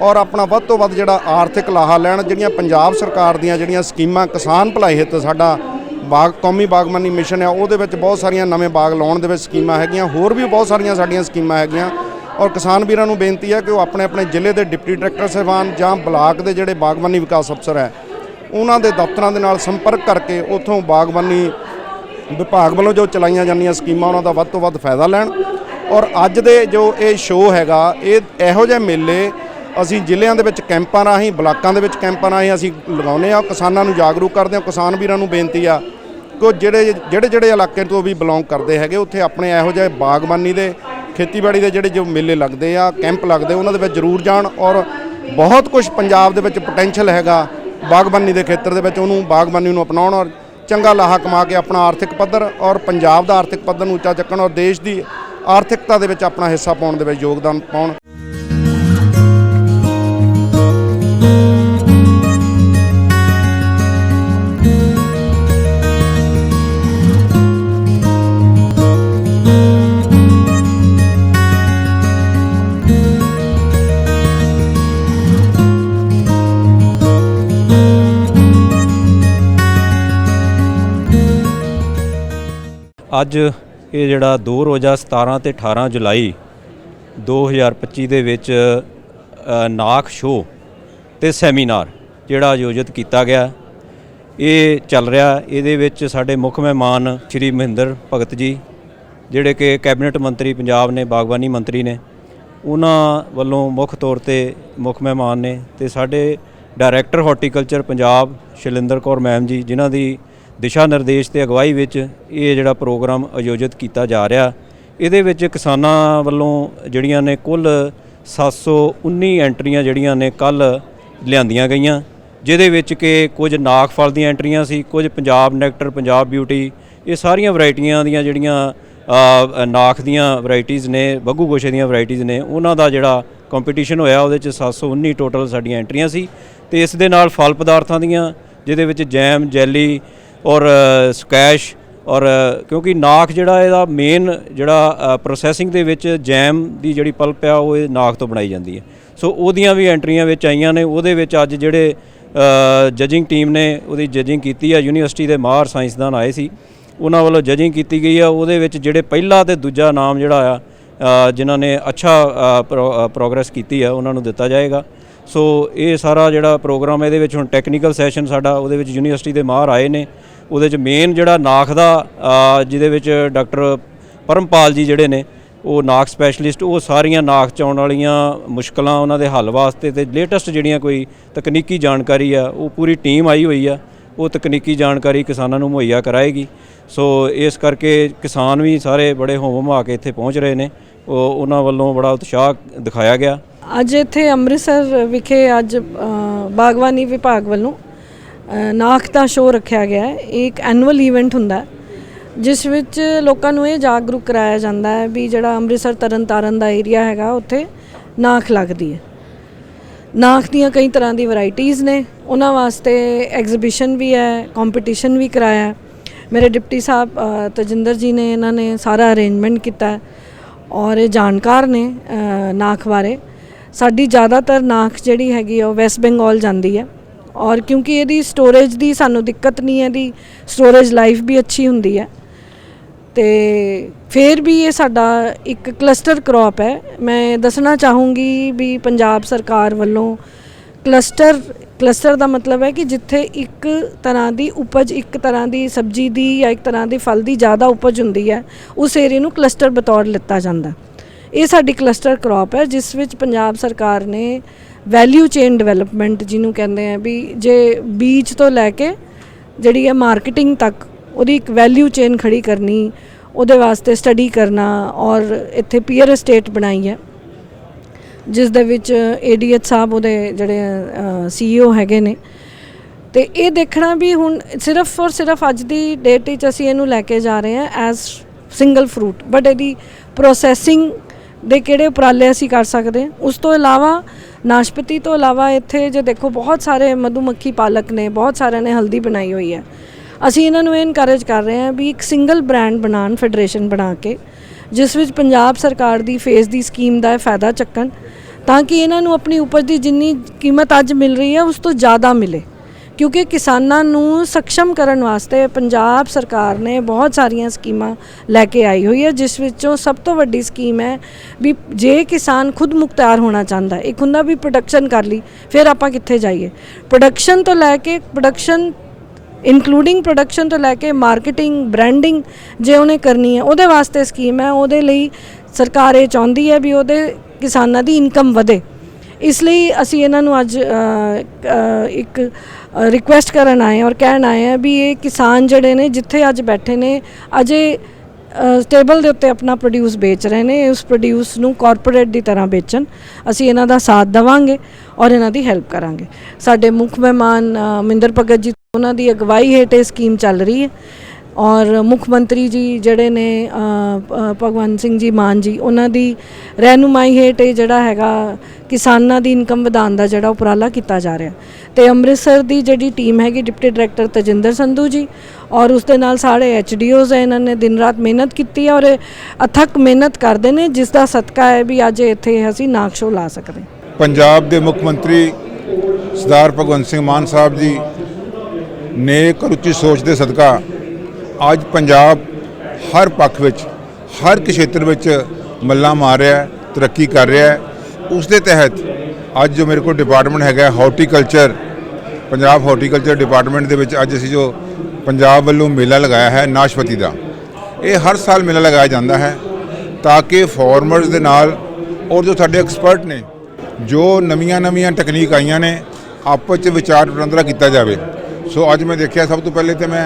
ਔਰ ਆਪਣਾ ਵੱਧ ਤੋਂ ਵੱਧ ਜਿਹੜਾ ਆਰਥਿਕ ਲਾਹਾ ਲੈਣ, ਜਿਹੜੀਆਂ ਪੰਜਾਬ ਸਰਕਾਰ ਦੀਆਂ ਜਿਹੜੀਆਂ ਸਕੀਮਾਂ ਕਿਸਾਨ ਭਲਾਈ ਹਿੱਤ ਸਾਡਾ ਬਾਗ ਕੌਮੀ ਬਾਗਬਾਨੀ ਮਿਸ਼ਨ ਹੈ, ਉਹਦੇ ਵਿੱਚ ਬਹੁਤ ਸਾਰੀਆਂ ਨਵੇਂ ਬਾਗ ਲਾਉਣ ਦੇ ਵਿੱਚ ਸਕੀਮਾਂ ਹੈਗੀਆਂ, ਹੋਰ ਵੀ ਬਹੁਤ ਸਾਰੀਆਂ ਸਾਡੀਆਂ ਸਕੀਮਾਂ ਹੈਗੀਆਂ। ਔਰ ਕਿਸਾਨ ਵੀਰਾਂ ਨੂੰ ਬੇਨਤੀ ਹੈ ਕਿ ਉਹ ਆਪਣੇ ਆਪਣੇ ਜ਼ਿਲ੍ਹੇ ਦੇ ਡਿਪਟੀ ਡਾਇਰੈਕਟਰ ਸਾਹਿਬਾਨ ਜਾਂ ਬਲਾਕ ਦੇ ਜਿਹੜੇ ਬਾਗਬਾਨੀ ਵਿਕਾਸ ਅਫਸਰ ਹੈ, ਉਹਨਾਂ ਦੇ ਦਫ਼ਤਰਾਂ ਦੇ ਨਾਲ ਸੰਪਰਕ ਕਰਕੇ ਉੱਥੋਂ ਬਾਗਬਾਨੀ ਵਿਭਾਗ ਵੱਲੋਂ ਜੋ ਚਲਾਈਆਂ ਜਾਂਦੀਆਂ ਸਕੀਮਾਂ, ਉਹਨਾਂ ਦਾ ਵੱਧ ਤੋਂ ਵੱਧ ਫਾਇਦਾ ਲੈਣ। ਔਰ ਅੱਜ ਦੇ ਜੋ ਇਹ ਸ਼ੋਅ ਹੈਗਾ, ਇਹ ਇਹੋ ਜਿਹੇ ਮੇਲੇ ਅਸੀਂ ਜ਼ਿਲ੍ਹਿਆਂ ਦੇ ਵਿੱਚ ਕੈਂਪਾਂ ਰਾਹੀਂ, ਬਲਾਕਾਂ ਦੇ ਵਿੱਚ ਕੈਂਪਾਂ ਰਾਹੀਂ ਅਸੀਂ ਲਗਾਉਂਦੇ ਆ ਕਿਸਾਨਾਂ ਨੂੰ ਜਾਗਰੂਕ ਕਰਦੇ ਆ ਕਿਸਾਨ ਵੀਰਾਂ ਨੂੰ ਬੇਨਤੀ ਆ ਕਿ ਉਹ ਜਿਹੜੇ ਜਿਹੜੇ ਜਿਹੜੇ ਇਲਾਕੇ ਤੋਂ ਵੀ ਬਿਲੋਂਗ ਕਰਦੇ ਹੈਗੇ, ਉੱਥੇ ਆਪਣੇ ਇਹੋ ਜਿਹੇ ਬਾਗਬਾਨੀ ਦੇ, ਖੇਤੀਬਾੜੀ ਦੇ ਜਿਹੜੇ ਜੋ ਮੇਲੇ ਲੱਗਦੇ ਆ, ਕੈਂਪ ਲੱਗਦੇ, ਉਹਨਾਂ ਦੇ ਵਿੱਚ ਜ਼ਰੂਰ ਜਾਣ ਔਰ ਬਹੁਤ ਕੁਝ ਪੰਜਾਬ ਦੇ ਵਿੱਚ ਪੋਟੈਂਸ਼ੀਅਲ ਹੈਗਾ ਬਾਗਬਾਨੀ ਦੇ ਖੇਤਰ ਦੇ ਵਿੱਚ, ਉਹਨੂੰ ਬਾਗਬਾਨੀ ਨੂੰ ਅਪਣਾਉਣ ਔਰ ਚੰਗਾ ਲਾਹਾ ਕਮਾ ਕੇ ਆਪਣਾ ਆਰਥਿਕ ਪੱਧਰ ਔਰ ਪੰਜਾਬ ਦਾ ਆਰਥਿਕ ਪੱਧਰ ਨੂੰ ਉੱਚਾ ਚੱਕਣ ਔਰ ਦੇਸ਼ ਦੀ ਆਰਥਿਕਤਾ ਦੇ ਵਿੱਚ ਆਪਣਾ ਹਿੱਸਾ ਪਾਉਣ ਦੇ ਵਿੱਚ ਯੋਗਦਾਨ ਪਾਉਣ। ਅੱਜ ਇਹ ਜਿਹੜਾ ਦੋ ਰੋਜ਼ਾ 17 ਤੇ 18 ਜੁਲਾਈ 2025 ਦੇ ਵਿੱਚ ਅ, ਨਾਖ ਸ਼ੋ ਤੇ ਸੈਮੀਨਾਰ ਜਿਹੜਾ ਆਯੋਜਿਤ ਕੀਤਾ ਗਿਆ। ਇਹ ਚੱਲ ਰਿਹਾ। ਇਹਦੇ ਵਿੱਚ ਸਾਡੇ ਮੁੱਖ ਮਹਿਮਾਨ ਸ਼੍ਰੀ ਮਹਿੰਦਰ ਭਗਤ ਜੀ ਜਿਹੜੇ ਕਿ ਕੈਬਨਿਟ ਮੰਤਰੀ ਪੰਜਾਬ ਨੇ ਬਾਗਬਾਨੀ ਮੰਤਰੀ ਨੇ ਉਹਨਾਂ ਵੱਲੋਂ ਮੁੱਖ ਤੌਰ ਤੇ ਮੁੱਖ ਮਹਿਮਾਨ ਨੇ ਤੇ ਸਾਡੇ director horticulture Punjab Shalinder Kaur ma'am ji ਜਿਨ੍ਹਾਂ ਦੀ ਦਿਸ਼ਾ ਨਿਰਦੇਸ਼ ਤੇ ਅਗਵਾਈ ਵਿੱਚ ਇਹ ਜਿਹੜਾ ਪ੍ਰੋਗਰਾਮ ਆਯੋਜਿਤ ਕੀਤਾ ਜਾ ਰਿਹਾ, ਇਹਦੇ ਵਿੱਚ ਕਿਸਾਨਾਂ ਵੱਲੋਂ ਜਿਹੜੀਆਂ ਨੇ ਕੁੱਲ 719 ਐਂਟਰੀਆਂ ਜਿਹੜੀਆਂ ਨੇ ਕੱਲ ਲਿਆਂਦੀਆਂ ਗਈਆਂ, ਜਿਹਦੇ ਵਿੱਚ ਕਿ ਕੁਝ ਨਾਖ ਫਲ ਦੀਆਂ ਐਂਟਰੀਆਂ ਸੀ, ਕੁਝ ਪੰਜਾਬ ਨੈਕਟਰ, ਪੰਜਾਬ ਬਿਊਟੀ, ਇਹ ਸਾਰੀਆਂ ਵੈਰਾਈਟੀਆਂ ਦੀਆਂ ਜਿਹੜੀਆਂ ਨਾਖ ਦੀਆਂ ਵੈਰਾਈਟੀਆਂ ਨੇ, ਬੱਗੂ ਗੋਸ਼ੇ ਦੀਆਂ ਵੈਰਾਈਟੀਆਂ ਨੇ, ਉਹਨਾਂ ਦਾ ਜਿਹੜਾ ਕੰਪੀਟੀਸ਼ਨ ਹੋਇਆ, ਉਹਦੇ ਚ 719 ਟੋਟਲ ਸਾਡੀਆਂ ਐਂਟਰੀਆਂ ਸੀ ਤੇ ਇਸ ਦੇ ਨਾਲ ਫਲ ਪਦਾਰਥਾਂ ਦੀਆਂ, ਜਿਹਦੇ ਵਿੱਚ ਜੈਮ, ਜੈਲੀ ਔਰ ਸਕੈਸ਼ ਔਰ ਕਿਉਂਕਿ ਨਾਖ ਜਿਹੜਾ ਇਹਦਾ ਮੇਨ ਜਿਹੜਾ ਪ੍ਰੋਸੈਸਿੰਗ ਦੇ ਵਿੱਚ ਜੈਮ ਦੀ ਜਿਹੜੀ ਪਲਪ ਆ, ਉਹ ਇਹ ਨਾਖ ਤੋਂ ਬਣਾਈ ਜਾਂਦੀ ਹੈ। ਸੋ ਉਹਦੀਆਂ ਵੀ ਐਂਟਰੀਆਂ ਵਿੱਚ ਆਈਆਂ ਨੇ, ਉਹਦੇ ਵਿੱਚ ਅੱਜ ਜਿਹੜੇ ਜਜਿੰਗ ਟੀਮ ਨੇ ਉਹਦੀ ਜਜਿੰਗ ਕੀਤੀ ਆ। ਯੂਨੀਵਰਸਿਟੀ ਦੇ ਮਾਹਰ ਸਾਇੰਸਦਾਨ ਆਏ ਸੀ। ਉਹਨਾਂ ਵੱਲੋਂ ਜਜਿੰਗ ਕੀਤੀ ਗਈ ਆ। ਉਹਦੇ ਵਿੱਚ ਜਿਹੜੇ ਪਹਿਲਾ ਤੇ ਦੂਜਾ ਨਾਮ ਜਿਹੜਾ ਆ ਜਿਨ੍ਹਾਂ ਨੇ ਅੱਛਾ ਪ੍ਰੋਗਰੈਸ ਕੀਤੀ ਆ, ਉਹਨਾਂ ਨੂੰ ਦਿੱਤਾ ਜਾਏਗਾ। ਸੋ ਇਹ ਸਾਰਾ ਜਿਹੜਾ ਪ੍ਰੋਗਰਾਮ ਹੈ, ਇਹਦੇ ਵਿੱਚ ਹੁਣ ਟੈਕਨੀਕਲ ਸੈਸ਼ਨ ਸਾਡਾ ਉਹਦੇ ਵਿੱਚ ਯੂਨੀਵਰਸਿਟੀ ਦੇ ਮਾਹਰ ਆਏ ਨੇ। ਉਹਦੇ ਚ ਮੇਨ ਜਿਹੜਾ ਨਾਖ ਦਾ ਜਿਹਦੇ ਵਿੱਚ ਡਾਕਟਰ ਪਰਮਪਾਲ ਜੀ ਜਿਹੜੇ ਨੇ, ਉਹ ਨਾਖ ਸਪੈਸ਼ਲਿਸਟ ਉਹ ਸਾਰੀਆਂ ਨਾਖ ਚ ਆਉਣ ਵਾਲੀਆਂ ਮੁਸ਼ਕਲਾਂ ਉਹਨਾਂ ਦੇ ਹੱਲ ਵਾਸਤੇ ਤੇ ਲੇਟੈਸਟ ਜਿਹੜੀਆਂ ਕੋਈ ਤਕਨੀਕੀ ਜਾਣਕਾਰੀ ਆ, ਉਹ ਪੂਰੀ ਟੀਮ ਆਈ ਹੋਈ ਆ। ਉਹ ਤਕਨੀਕੀ ਜਾਣਕਾਰੀ ਕਿਸਾਨਾਂ ਨੂੰ ਮੁਹੱਈਆ ਕਰਾਏਗੀ। ਸੋ ਇਸ ਕਰਕੇ ਕਿਸਾਨ ਵੀ ਸਾਰੇ ਬੜੇ ਹੋਮ ਹਮਾ ਕੇ ਇੱਥੇ ਪਹੁੰਚ ਰਹੇ ਨੇ। ਉਹ ਉਹਨਾਂ ਵੱਲੋਂ ਬੜਾ ਉਤਸ਼ਾਹ ਦਿਖਾਇਆ ਗਿਆ। ਅੱਜ ਇੱਥੇ ਅੰਮ੍ਰਿਤਸਰ ਵਿਖੇ ਅੱਜ ਅ, ਬਾਗਬਾਨੀ ਵਿਭਾਗ ਵੱਲੋਂ ਨਾਖ ਦਾ ਸ਼ੋਅ ਰੱਖਿਆ ਗਿਆ ਹੈ। ਇਹ ਇੱਕ ਐਨੂਅਲ ਇਵੈਂਟ ਹੁੰਦਾ ਜਿਸ ਵਿੱਚ ਲੋਕਾਂ ਨੂੰ ਇਹ ਜਾਗਰੂਕ ਕਰਾਇਆ ਜਾਂਦਾ ਹੈ ਵੀ ਜਿਹੜਾ ਅੰਮ੍ਰਿਤਸਰ ਤਰਨਤਾਰਨ ਦਾ ਏਰੀਆ ਹੈਗਾ ਉੱਥੇ ਨਾਖ ਲੱਗਦੀ ਹੈ। ਨਾਖ ਦੀਆਂ ਕਈ ਤਰ੍ਹਾਂ ਦੀ ਵੈਰਾਈਟੀਆਂ ਨੇ। ਉਹਨਾਂ ਵਾਸਤੇ ਐਗਜ਼ੀਬਿਸ਼ਨ ਵੀ ਹੈ ਕੰਪੀਟੀਸ਼ਨ ਵੀ ਕਰਾਇਆ ਮੇਰੇ ਡਿਪਟੀ ਸਾਹਿਬ ਤਜਿੰਦਰ ਜੀ ਨੇ ਇਹਨਾਂ ਨੇ ਸਾਰਾ ਅਰੇਂਜਮੈਂਟ ਕੀਤਾ ਔਰ ਇਹ ਜਾਣਕਾਰ ਨੇ ਨਾਖ ਬਾਰੇ। ਸਾਡੀ ਜ਼ਿਆਦਾਤਰ ਨਾਖ ਜਿਹੜੀ ਹੈਗੀ ਆ ਉਹ ਵੈਸਟ ਬੰਗਾਲ ਜਾਂਦੀ ਹੈ ਔਰ ਕਿਉਂਕਿ ਇਹਦੀ ਸਟੋਰੇਜ ਦੀ ਸਾਨੂੰ ਦਿੱਕਤ ਨਹੀਂ ਹੈ, ਇਹਦੀ ਸਟੋਰੇਜ ਲਾਈਫ ਵੀ ਅੱਛੀ ਹੁੰਦੀ ਹੈ। ਤੇ ਫਿਰ ਵੀ ਇਹ ਸਾਡਾ ਇੱਕ ਕਲਸਟਰ ਕ੍ਰੌਪ ਹੈ। ਮੈਂ ਦੱਸਣਾ ਚਾਹੂੰਗੀ ਵੀ ਪੰਜਾਬ ਸਰਕਾਰ ਵੱਲੋਂ ਕਲਸਟਰ ਕਲਸਟਰ ਦਾ ਮਤਲਬ ਹੈ ਕਿ ਜਿੱਥੇ ਇੱਕ ਤਰ੍ਹਾਂ ਦੀ ਉਪਜ, ਇੱਕ ਤਰ੍ਹਾਂ ਦੀ ਸਬਜ਼ੀ ਦੀ ਜਾਂ ਇੱਕ ਤਰ੍ਹਾਂ ਦੀ ਫਲ ਦੀ ਜ਼ਿਆਦਾ ਉਪਜ ਹੁੰਦੀ ਹੈ, ਉਸ ਏਰੀਏ ਨੂੰ ਕਲਸਟਰ ਬਤੌਰ ਲਿੱਤਾ ਜਾਂਦਾ। ਇਹ ਸਾਡੀ ਕਲਸਟਰ ਕ੍ਰੌਪ ਹੈ, ਜਿਸ ਵਿੱਚ ਪੰਜਾਬ ਸਰਕਾਰ ਨੇ ਵੈਲਿਊ ਚੇਨ ਡਿਵੈਲਪਮੈਂਟ ਜਿਹਨੂੰ ਕਹਿੰਦੇ ਆ ਵੀ ਜੇ ਬੀਜ ਤੋਂ ਲੈ ਕੇ ਜਿਹੜੀ ਹੈ ਮਾਰਕੀਟਿੰਗ ਤੱਕ ਉਹਦੀ ਇੱਕ ਵੈਲਿਊ ਚੇਨ ਖੜੀ ਕਰਨੀ, ਉਹਦੇ ਵਾਸਤੇ ਸਟੱਡੀ ਕਰਨਾ ਔਰ ਇੱਥੇ ਪੀਅਰ ਸਟੇਟ ਬਣਾਈ ਹੈ, ਜਿਸ ਦੇ ਵਿੱਚ ਏਡੀਐਚ ਸਾਹਿਬ ਉਹਦੇ ਜਿਹੜੇ ਸੀਈਓ ਹੈਗੇ ਨੇ। ਤੇ ਇਹ ਦੇਖਣਾ ਵੀ ਹੁਣ ਸਿਰਫ ਔਰ ਸਿਰਫ ਅੱਜ ਦੀ ਡੇਟ ਵਿੱਚ ਅਸੀਂ ਇਹਨੂੰ ਲੈ ਕੇ ਜਾ ਰਹੇ ਹਾਂ ਐਜ਼ ਸਿੰਗਲ ਫਰੂਟ ਬਟ ਇਹਦੀ ਪ੍ਰੋਸੈਸਿੰਗ ਦੇ ਕਿਹੜੇ ਉਪਰਾਲੇ ਅਸੀਂ ਕਰ ਸਕਦੇ ਹਾਂ। ਉਸ ਤੋਂ ਇਲਾਵਾ ਨਾਸ਼ਪਤੀ ਤੋਂ ਇਲਾਵਾ ਇੱਥੇ ਜੇ ਦੇਖੋ, ਬਹੁਤ ਸਾਰੇ ਮਧੂਮੱਖੀ ਪਾਲਕ ਨੇ, ਬਹੁਤ ਸਾਰਿਆਂ ਨੇ ਹਲਦੀ ਬਣਾਈ ਹੋਈ ਹੈ। ਅਸੀਂ ਇਹਨਾਂ ਨੂੰ ਇਨਕਰੇਜ ਕਰ ਰਹੇ ਹਾਂ ਵੀ ਇੱਕ ਸਿੰਗਲ ਬ੍ਰਾਂਡ ਬਣਾਉਣ ਫੈਡਰੇਸ਼ਨ ਬਣਾ ਕੇ, ਜਿਸ ਵਿੱਚ ਪੰਜਾਬ ਸਰਕਾਰ ਦੀ ਫੇਸ ਦੀ ਸਕੀਮ ਦਾ ਫਾਇਦਾ ਚੱਕਣ, ਤਾਂ ਕਿ ਇਹਨਾਂ ਨੂੰ ਆਪਣੀ ਉਪਜ ਦੀ ਜਿੰਨੀ ਕੀਮਤ ਅੱਜ ਮਿਲ ਰਹੀ ਹੈ, ਉਸ ਤੋਂ ਜ਼ਿਆਦਾ ਮਿਲੇ। ਕਿਉਂਕਿ ਕਿਸਾਨਾਂ ਨੂੰ ਸક્ષਮ ਕਰਨ ਵਾਸਤੇ ਪੰਜਾਬ ਸਰਕਾਰ ਨੇ ਬਹੁਤ ਸਾਰੀਆਂ ਸਕੀਮਾਂ ਲੈ ਕੇ ਆਈ ਹੋਈ ਹੈ, ਜਿਸ ਵਿੱਚੋਂ ਸਭ ਤੋਂ ਵੱਡੀ ਸਕੀਮ ਹੈ ਵੀ ਜੇ ਕਿਸਾਨ ਖੁਦ ਮੁਖਤਿਆਰ ਹੋਣਾ ਚਾਹੁੰਦਾ ਇੱਕ ਹੁੰਦਾ ਵੀ ਪ੍ਰੋਡਕਸ਼ਨ ਕਰ ਲਈ, ਫਿਰ ਆਪਾਂ ਕਿੱਥੇ ਜਾਈਏ? ਪ੍ਰੋਡਕਸ਼ਨ ਤੋਂ ਲੈ ਕੇ ਪ੍ਰੋਡਕਸ਼ਨ ਇਨਕਲੂਡਿੰਗ ਪ੍ਰੋਡਕਸ਼ਨ ਤੋਂ ਲੈ ਕੇ ਮਾਰਕੀਟਿੰਗ ਬ੍ਰਾਂਡਿੰਗ ਜੇ ਉਹਨੇ ਕਰਨੀ ਹੈ, ਉਹਦੇ ਵਾਸਤੇ ਸਕੀਮ ਹੈ, ਉਹਦੇ ਲਈ ਸਰਕਾਰ ਇਹ ਚਾਹੁੰਦੀ ਹੈ ਵੀ ਉਹਦੇ ਕਿਸਾਨਾਂ ਦੀ ਇਨਕਮ ਵਧੇ। ਇਸ ਲਈ ਅਸੀਂ ਇਹਨਾਂ ਨੂੰ ਅੱਜ ਇੱਕ ਰਿਕੁਐਸਟ ਕਰਨ ਆਏ ਔਰ ਕਹਿਣ ਆਏ ਹਾਂ ਵੀ ਇਹ ਕਿਸਾਨ ਜਿਹੜੇ ਨੇ, ਜਿੱਥੇ ਅੱਜ ਬੈਠੇ ਨੇ, ਅਜੇ ਟੇਬਲ ਦੇ ਉੱਤੇ ਆਪਣਾ ਪ੍ਰੋਡਿਊਸ ਵੇਚ ਰਹੇ ਨੇ, ਉਸ ਪ੍ਰੋਡਿਊਸ ਨੂੰ ਕਾਰਪੋਰੇਟ ਦੀ ਤਰ੍ਹਾਂ ਵੇਚਣ, ਅਸੀਂ ਇਹਨਾਂ ਦਾ ਸਾਥ ਦੇਵਾਂਗੇ ਔਰ ਇਹਨਾਂ ਦੀ ਹੈਲਪ ਕਰਾਂਗੇ। ਸਾਡੇ ਮੁੱਖ ਮਹਿਮਾਨ ਮਿੰਦਰ ਭਗਤ ਜੀ, ਉਹਨਾਂ ਦੀ ਅਗਵਾਈ ਹੇਠ ਇਹ ਸਕੀਮ ਚੱਲ ਰਹੀ ਹੈ। ਔਰ ਮੁੱਖ ਮੰਤਰੀ ਜੀ ਜਿਹੜੇ ਨੇ ਭਗਵੰਤ ਸਿੰਘ ਜੀ, ਮਾਨ ਜੀ, ਉਹਨਾਂ ਦੀ ਰਹਿਨੁਮਾਈ ਹੇਠ ਇਹ ਜਿਹੜਾ ਹੈਗਾ ਕਿਸਾਨਾਂ ਦੀ ਇਨਕਮ ਵਧਾਉਣ ਦਾ ਜਿਹੜਾ ਉਪਰਾਲਾ ਕੀਤਾ ਜਾ ਰਿਹਾ। ਤੇ ਅੰਮ੍ਰਿਤਸਰ ਦੀ ਜਿਹੜੀ ਟੀਮ ਹੈਗੀ ਡਿਪਟੀ ਡਾਇਰੈਕਟਰ ਤਜਿੰਦਰ ਸੰਧੂ ਜੀ ਔਰ ਉਸ ਦੇ ਨਾਲ ਸਾਰੇ ਐਚਡੀਓਜ਼ ਹੈ, ਇਹਨਾਂ ਨੇ ਦਿਨ ਰਾਤ ਮਿਹਨਤ ਕੀਤੀ ਹੈ ਔਰ ਇਹ ਅਥਕ ਮਿਹਨਤ ਕਰਦੇ ਨੇ, ਜਿਸ ਦਾ ਸਦਕਾ ਹੈ ਵੀ ਅੱਜ ਇੱਥੇ ਅਸੀਂ ਨਾਗ ਸ਼ੋਅ ਲਾ ਸਕਦੇ ਪੰਜਾਬ ਦੇ ਮੁੱਖ ਮੰਤਰੀ ਸਰਦਾਰ ਭਗਵੰਤ ਸਿੰਘ ਮਾਨ ਸਾਹਿਬ ਜੀ ਨੇਕ ਔਰ ਉੱਚੀ ਸੋਚ ਦੇ ਸਦਕਾ ਅੱਜ ਪੰਜਾਬ ਹਰ ਪੱਖ ਵਿੱਚ ਹਰ ਖੇਤਰ ਵਿੱਚ ਮੱਲਾ ਮਾਰ ਰਿਹਾ ਹੈ, ਤਰੱਕੀ ਕਰ ਰਿਹਾ ਹੈ। ਉਸ ਦੇ ਤਹਿਤ ਅੱਜ ਜੋ ਮੇਰੇ ਕੋਲ ਡਿਪਾਰਟਮੈਂਟ ਹੈਗਾ ਹਾਰਟੀਕਲਚਰ ਪੰਜਾਬ ਹਾਰਟੀਕਲਚਰ ਡਿਪਾਰਟਮੈਂਟ ਦੇ ਵਿੱਚ ਅੱਜ ਅਸੀਂ ਜੋ ਪੰਜਾਬ ਵੱਲੋਂ ਮੇਲਾ ਲਗਾਇਆ ਹੈ ਨਾਸ਼ਪਤੀ ਦਾ ਇਹ ਹਰ ਸਾਲ ਮੇਲਾ ਲਗਾਇਆ ਜਾਂਦਾ ਹੈ ਤਾਂ ਕਿ ਫਾਰਮਰਸ ਦੇ ਨਾਲ ਔਰ ਜੋ ਸਾਡੇ ਐਕਸਪਰਟ ਨੇ ਜੋ ਨਵੀਆਂ ਨਵੀਆਂ ਟੈਕਨੀਕ ਆਈਆਂ ਨੇ ਆਪਸ ਚ ਵਿਚਾਰ ਵਟਾਂਦਰਾ ਕੀਤਾ ਜਾਵੇ। ਸੋ ਅੱਜ ਮੈਂ ਦੇਖਿਆ ਸਭ ਤੋਂ ਪਹਿਲੇ ਤੇ ਮੈਂ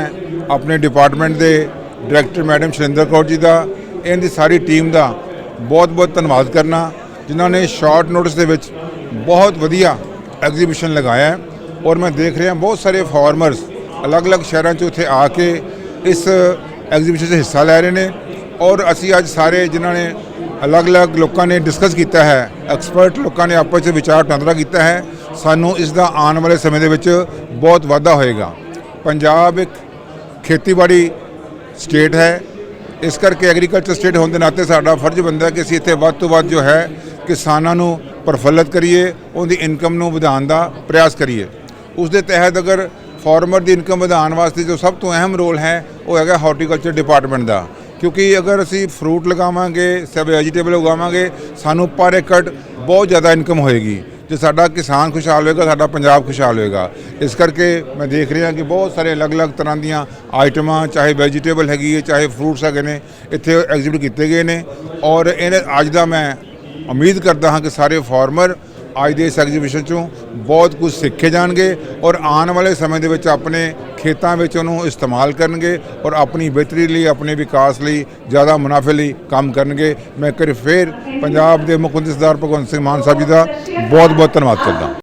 ਆਪਣੇ ਡਿਪਾਰਟਮੈਂਟ ਦੇ ਡਾਇਰੈਕਟਰ ਮੈਡਮ ਸ਼ਰਿੰਦਰ ਕੌਰ ਜੀ ਦਾ ਇਹਨਾਂ ਦੀ ਸਾਰੀ ਟੀਮ ਦਾ ਬਹੁਤ ਬਹੁਤ ਧੰਨਵਾਦ ਕਰਨਾ, ਜਿਨ੍ਹਾਂ ਨੇ ਸ਼ਾਰਟ ਨੋਟਿਸ ਦੇ ਵਿੱਚ ਬਹੁਤ ਵਧੀਆ ਐਗਜ਼ੀਬਿਸ਼ਨ ਲਗਾਇਆ ਔਰ ਮੈਂ ਦੇਖ ਰਿਹਾ ਬਹੁਤ ਸਾਰੇ ਫਾਰਮਰਸ ਅਲੱਗ-ਅਲੱਗ ਸ਼ਹਿਰਾਂ 'ਚ ਉੱਥੇ ਆ ਕੇ ਇਸ ਐਗਜ਼ੀਬਿਸ਼ਨ 'ਚ ਹਿੱਸਾ ਲੈ ਰਹੇ ਨੇ। ਔਰ ਅਸੀਂ ਅੱਜ ਸਾਰੇ ਜਿਨ੍ਹਾਂ ਨੇ ਅਲੱਗ-ਅਲੱਗ ਲੋਕਾਂ ਨੇ ਡਿਸਕਸ ਕੀਤਾ ਹੈ, ਐਕਸਪਰਟ ਲੋਕਾਂ ਨੇ ਆਪਸ 'ਚ ਵਿਚਾਰ ਵਟਾਂਦਰਾ ਕੀਤਾ ਹੈ। ਸਾਨੂੰ ਇਸ ਦਾ ਆਉਣ ਵਾਲੇ ਸਮੇਂ ਦੇ ਵਿੱਚ ਬਹੁਤ ਵਾਧਾ ਹੋਏਗਾ। ਪੰਜਾਬ ਇੱਕ ਖੇਤੀਬਾੜੀ ਸਟੇਟ ਹੈ। ਇਸ ਕਰਕੇ ਐਗਰੀਕਲਚਰ ਸਟੇਟ ਹੋਣ ਦੇ ਨਾਤੇ ਸਾਡਾ ਫਰਜ਼ ਬਣਦਾ ਕਿ ਅਸੀਂ ਇੱਥੇ ਵੱਧ ਤੋਂ ਵੱਧ ਜੋ ਹੈ ਕਿਸਾਨਾਂ ਨੂੰ ਪ੍ਰਫੁੱਲਤ ਕਰੀਏ, ਉਹਦੀ ਇਨਕਮ ਨੂੰ ਵਧਾਉਣ ਦਾ ਪ੍ਰਯਾਸ ਕਰੀਏ। ਉਸ ਦੇ ਤਹਿਤ ਅਗਰ ਫਾਰਮਰ ਦੀ ਇਨਕਮ ਵਧਾਉਣ ਵਾਸਤੇ ਜੋ ਸਭ ਤੋਂ ਅਹਿਮ ਰੋਲ ਹੈ, ਉਹ ਹੈਗਾ ਹਾਰਟੀਕਲਚਰ ਡਿਪਾਰਟਮੈਂਟ ਦਾ। ਕਿਉਂਕਿ ਅਗਰ ਅਸੀਂ ਫਰੂਟ ਲਗਾਵਾਂਗੇ, ਸਭ ਵੈਜੀਟੇਬਲ ਉਗਾਵਾਂਗੇ, ਸਾਨੂੰ ਪਰ ਏਕੜ ਬਹੁਤ ਜ਼ਿਆਦਾ ਇਨਕਮ ਹੋਏਗੀ। ਜੇ ਸਾਡਾ ਕਿਸਾਨ ਖੁਸ਼ਹਾਲ ਹੋਏਗਾ, ਸਾਡਾ ਪੰਜਾਬ ਖੁਸ਼ਹਾਲ ਹੋਏਗਾ। ਇਸ ਕਰਕੇ ਮੈਂ ਦੇਖ ਰਿਹਾ ਕਿ ਬਹੁਤ ਸਾਰੇ ਅਲੱਗ-ਅਲੱਗ ਤਰ੍ਹਾਂ ਦੀਆਂ ਆਈਟਮਾਂ, ਚਾਹੇ ਵੈਜੀਟੇਬਲ ਹੈਗੀ ਹੈ, ਚਾਹੇ ਫਰੂਟਸ ਹੈਗੇ ਨੇ, ਇੱਥੇ ਐਗਜ਼ਿਬਿਟ ਕੀਤੇ ਗਏ ਨੇ। ਔਰ ਇਹਨੇ ਅੱਜ ਦਾ ਮੈਂ ਉਮੀਦ ਕਰਦਾ ਹਾਂ ਕਿ ਸਾਰੇ ਫਾਰਮਰ ਅੱਜ ਦੇ ਇਸ ਐਗਜ਼ੀਬਿਸ਼ਨ ਚੋਂ ਬਹੁਤ ਕੁਝ ਸਿੱਖੇ ਜਾਣਗੇ ਔਰ ਆਉਣ ਵਾਲੇ ਸਮੇਂ ਦੇ ਵਿੱਚ ਆਪਣੇ ਖੇਤਾਂ ਵਿੱਚ ਉਹਨੂੰ ਇਸਤੇਮਾਲ ਕਰਨਗੇ ਔਰ ਆਪਣੀ ਬਿਹਤਰੀ ਲਈ, ਆਪਣੇ ਵਿਕਾਸ ਲਈ, ਜ਼ਿਆਦਾ ਮੁਨਾਫੇ ਲਈ ਕੰਮ ਕਰਨਗੇ। ਮੈਂ ਇੱਕ ਵਾਰੀ ਫਿਰ ਪੰਜਾਬ ਦੇ ਮੁੱਖ ਮੰਤਰੀ ਸਰਦਾਰ ਭਗਵੰਤ ਸਿੰਘ ਮਾਨ ਸਾਹਿਬ ਜੀ ਦਾ ਬਹੁਤ ਬਹੁਤ ਧੰਨਵਾਦ ਕਰਦਾ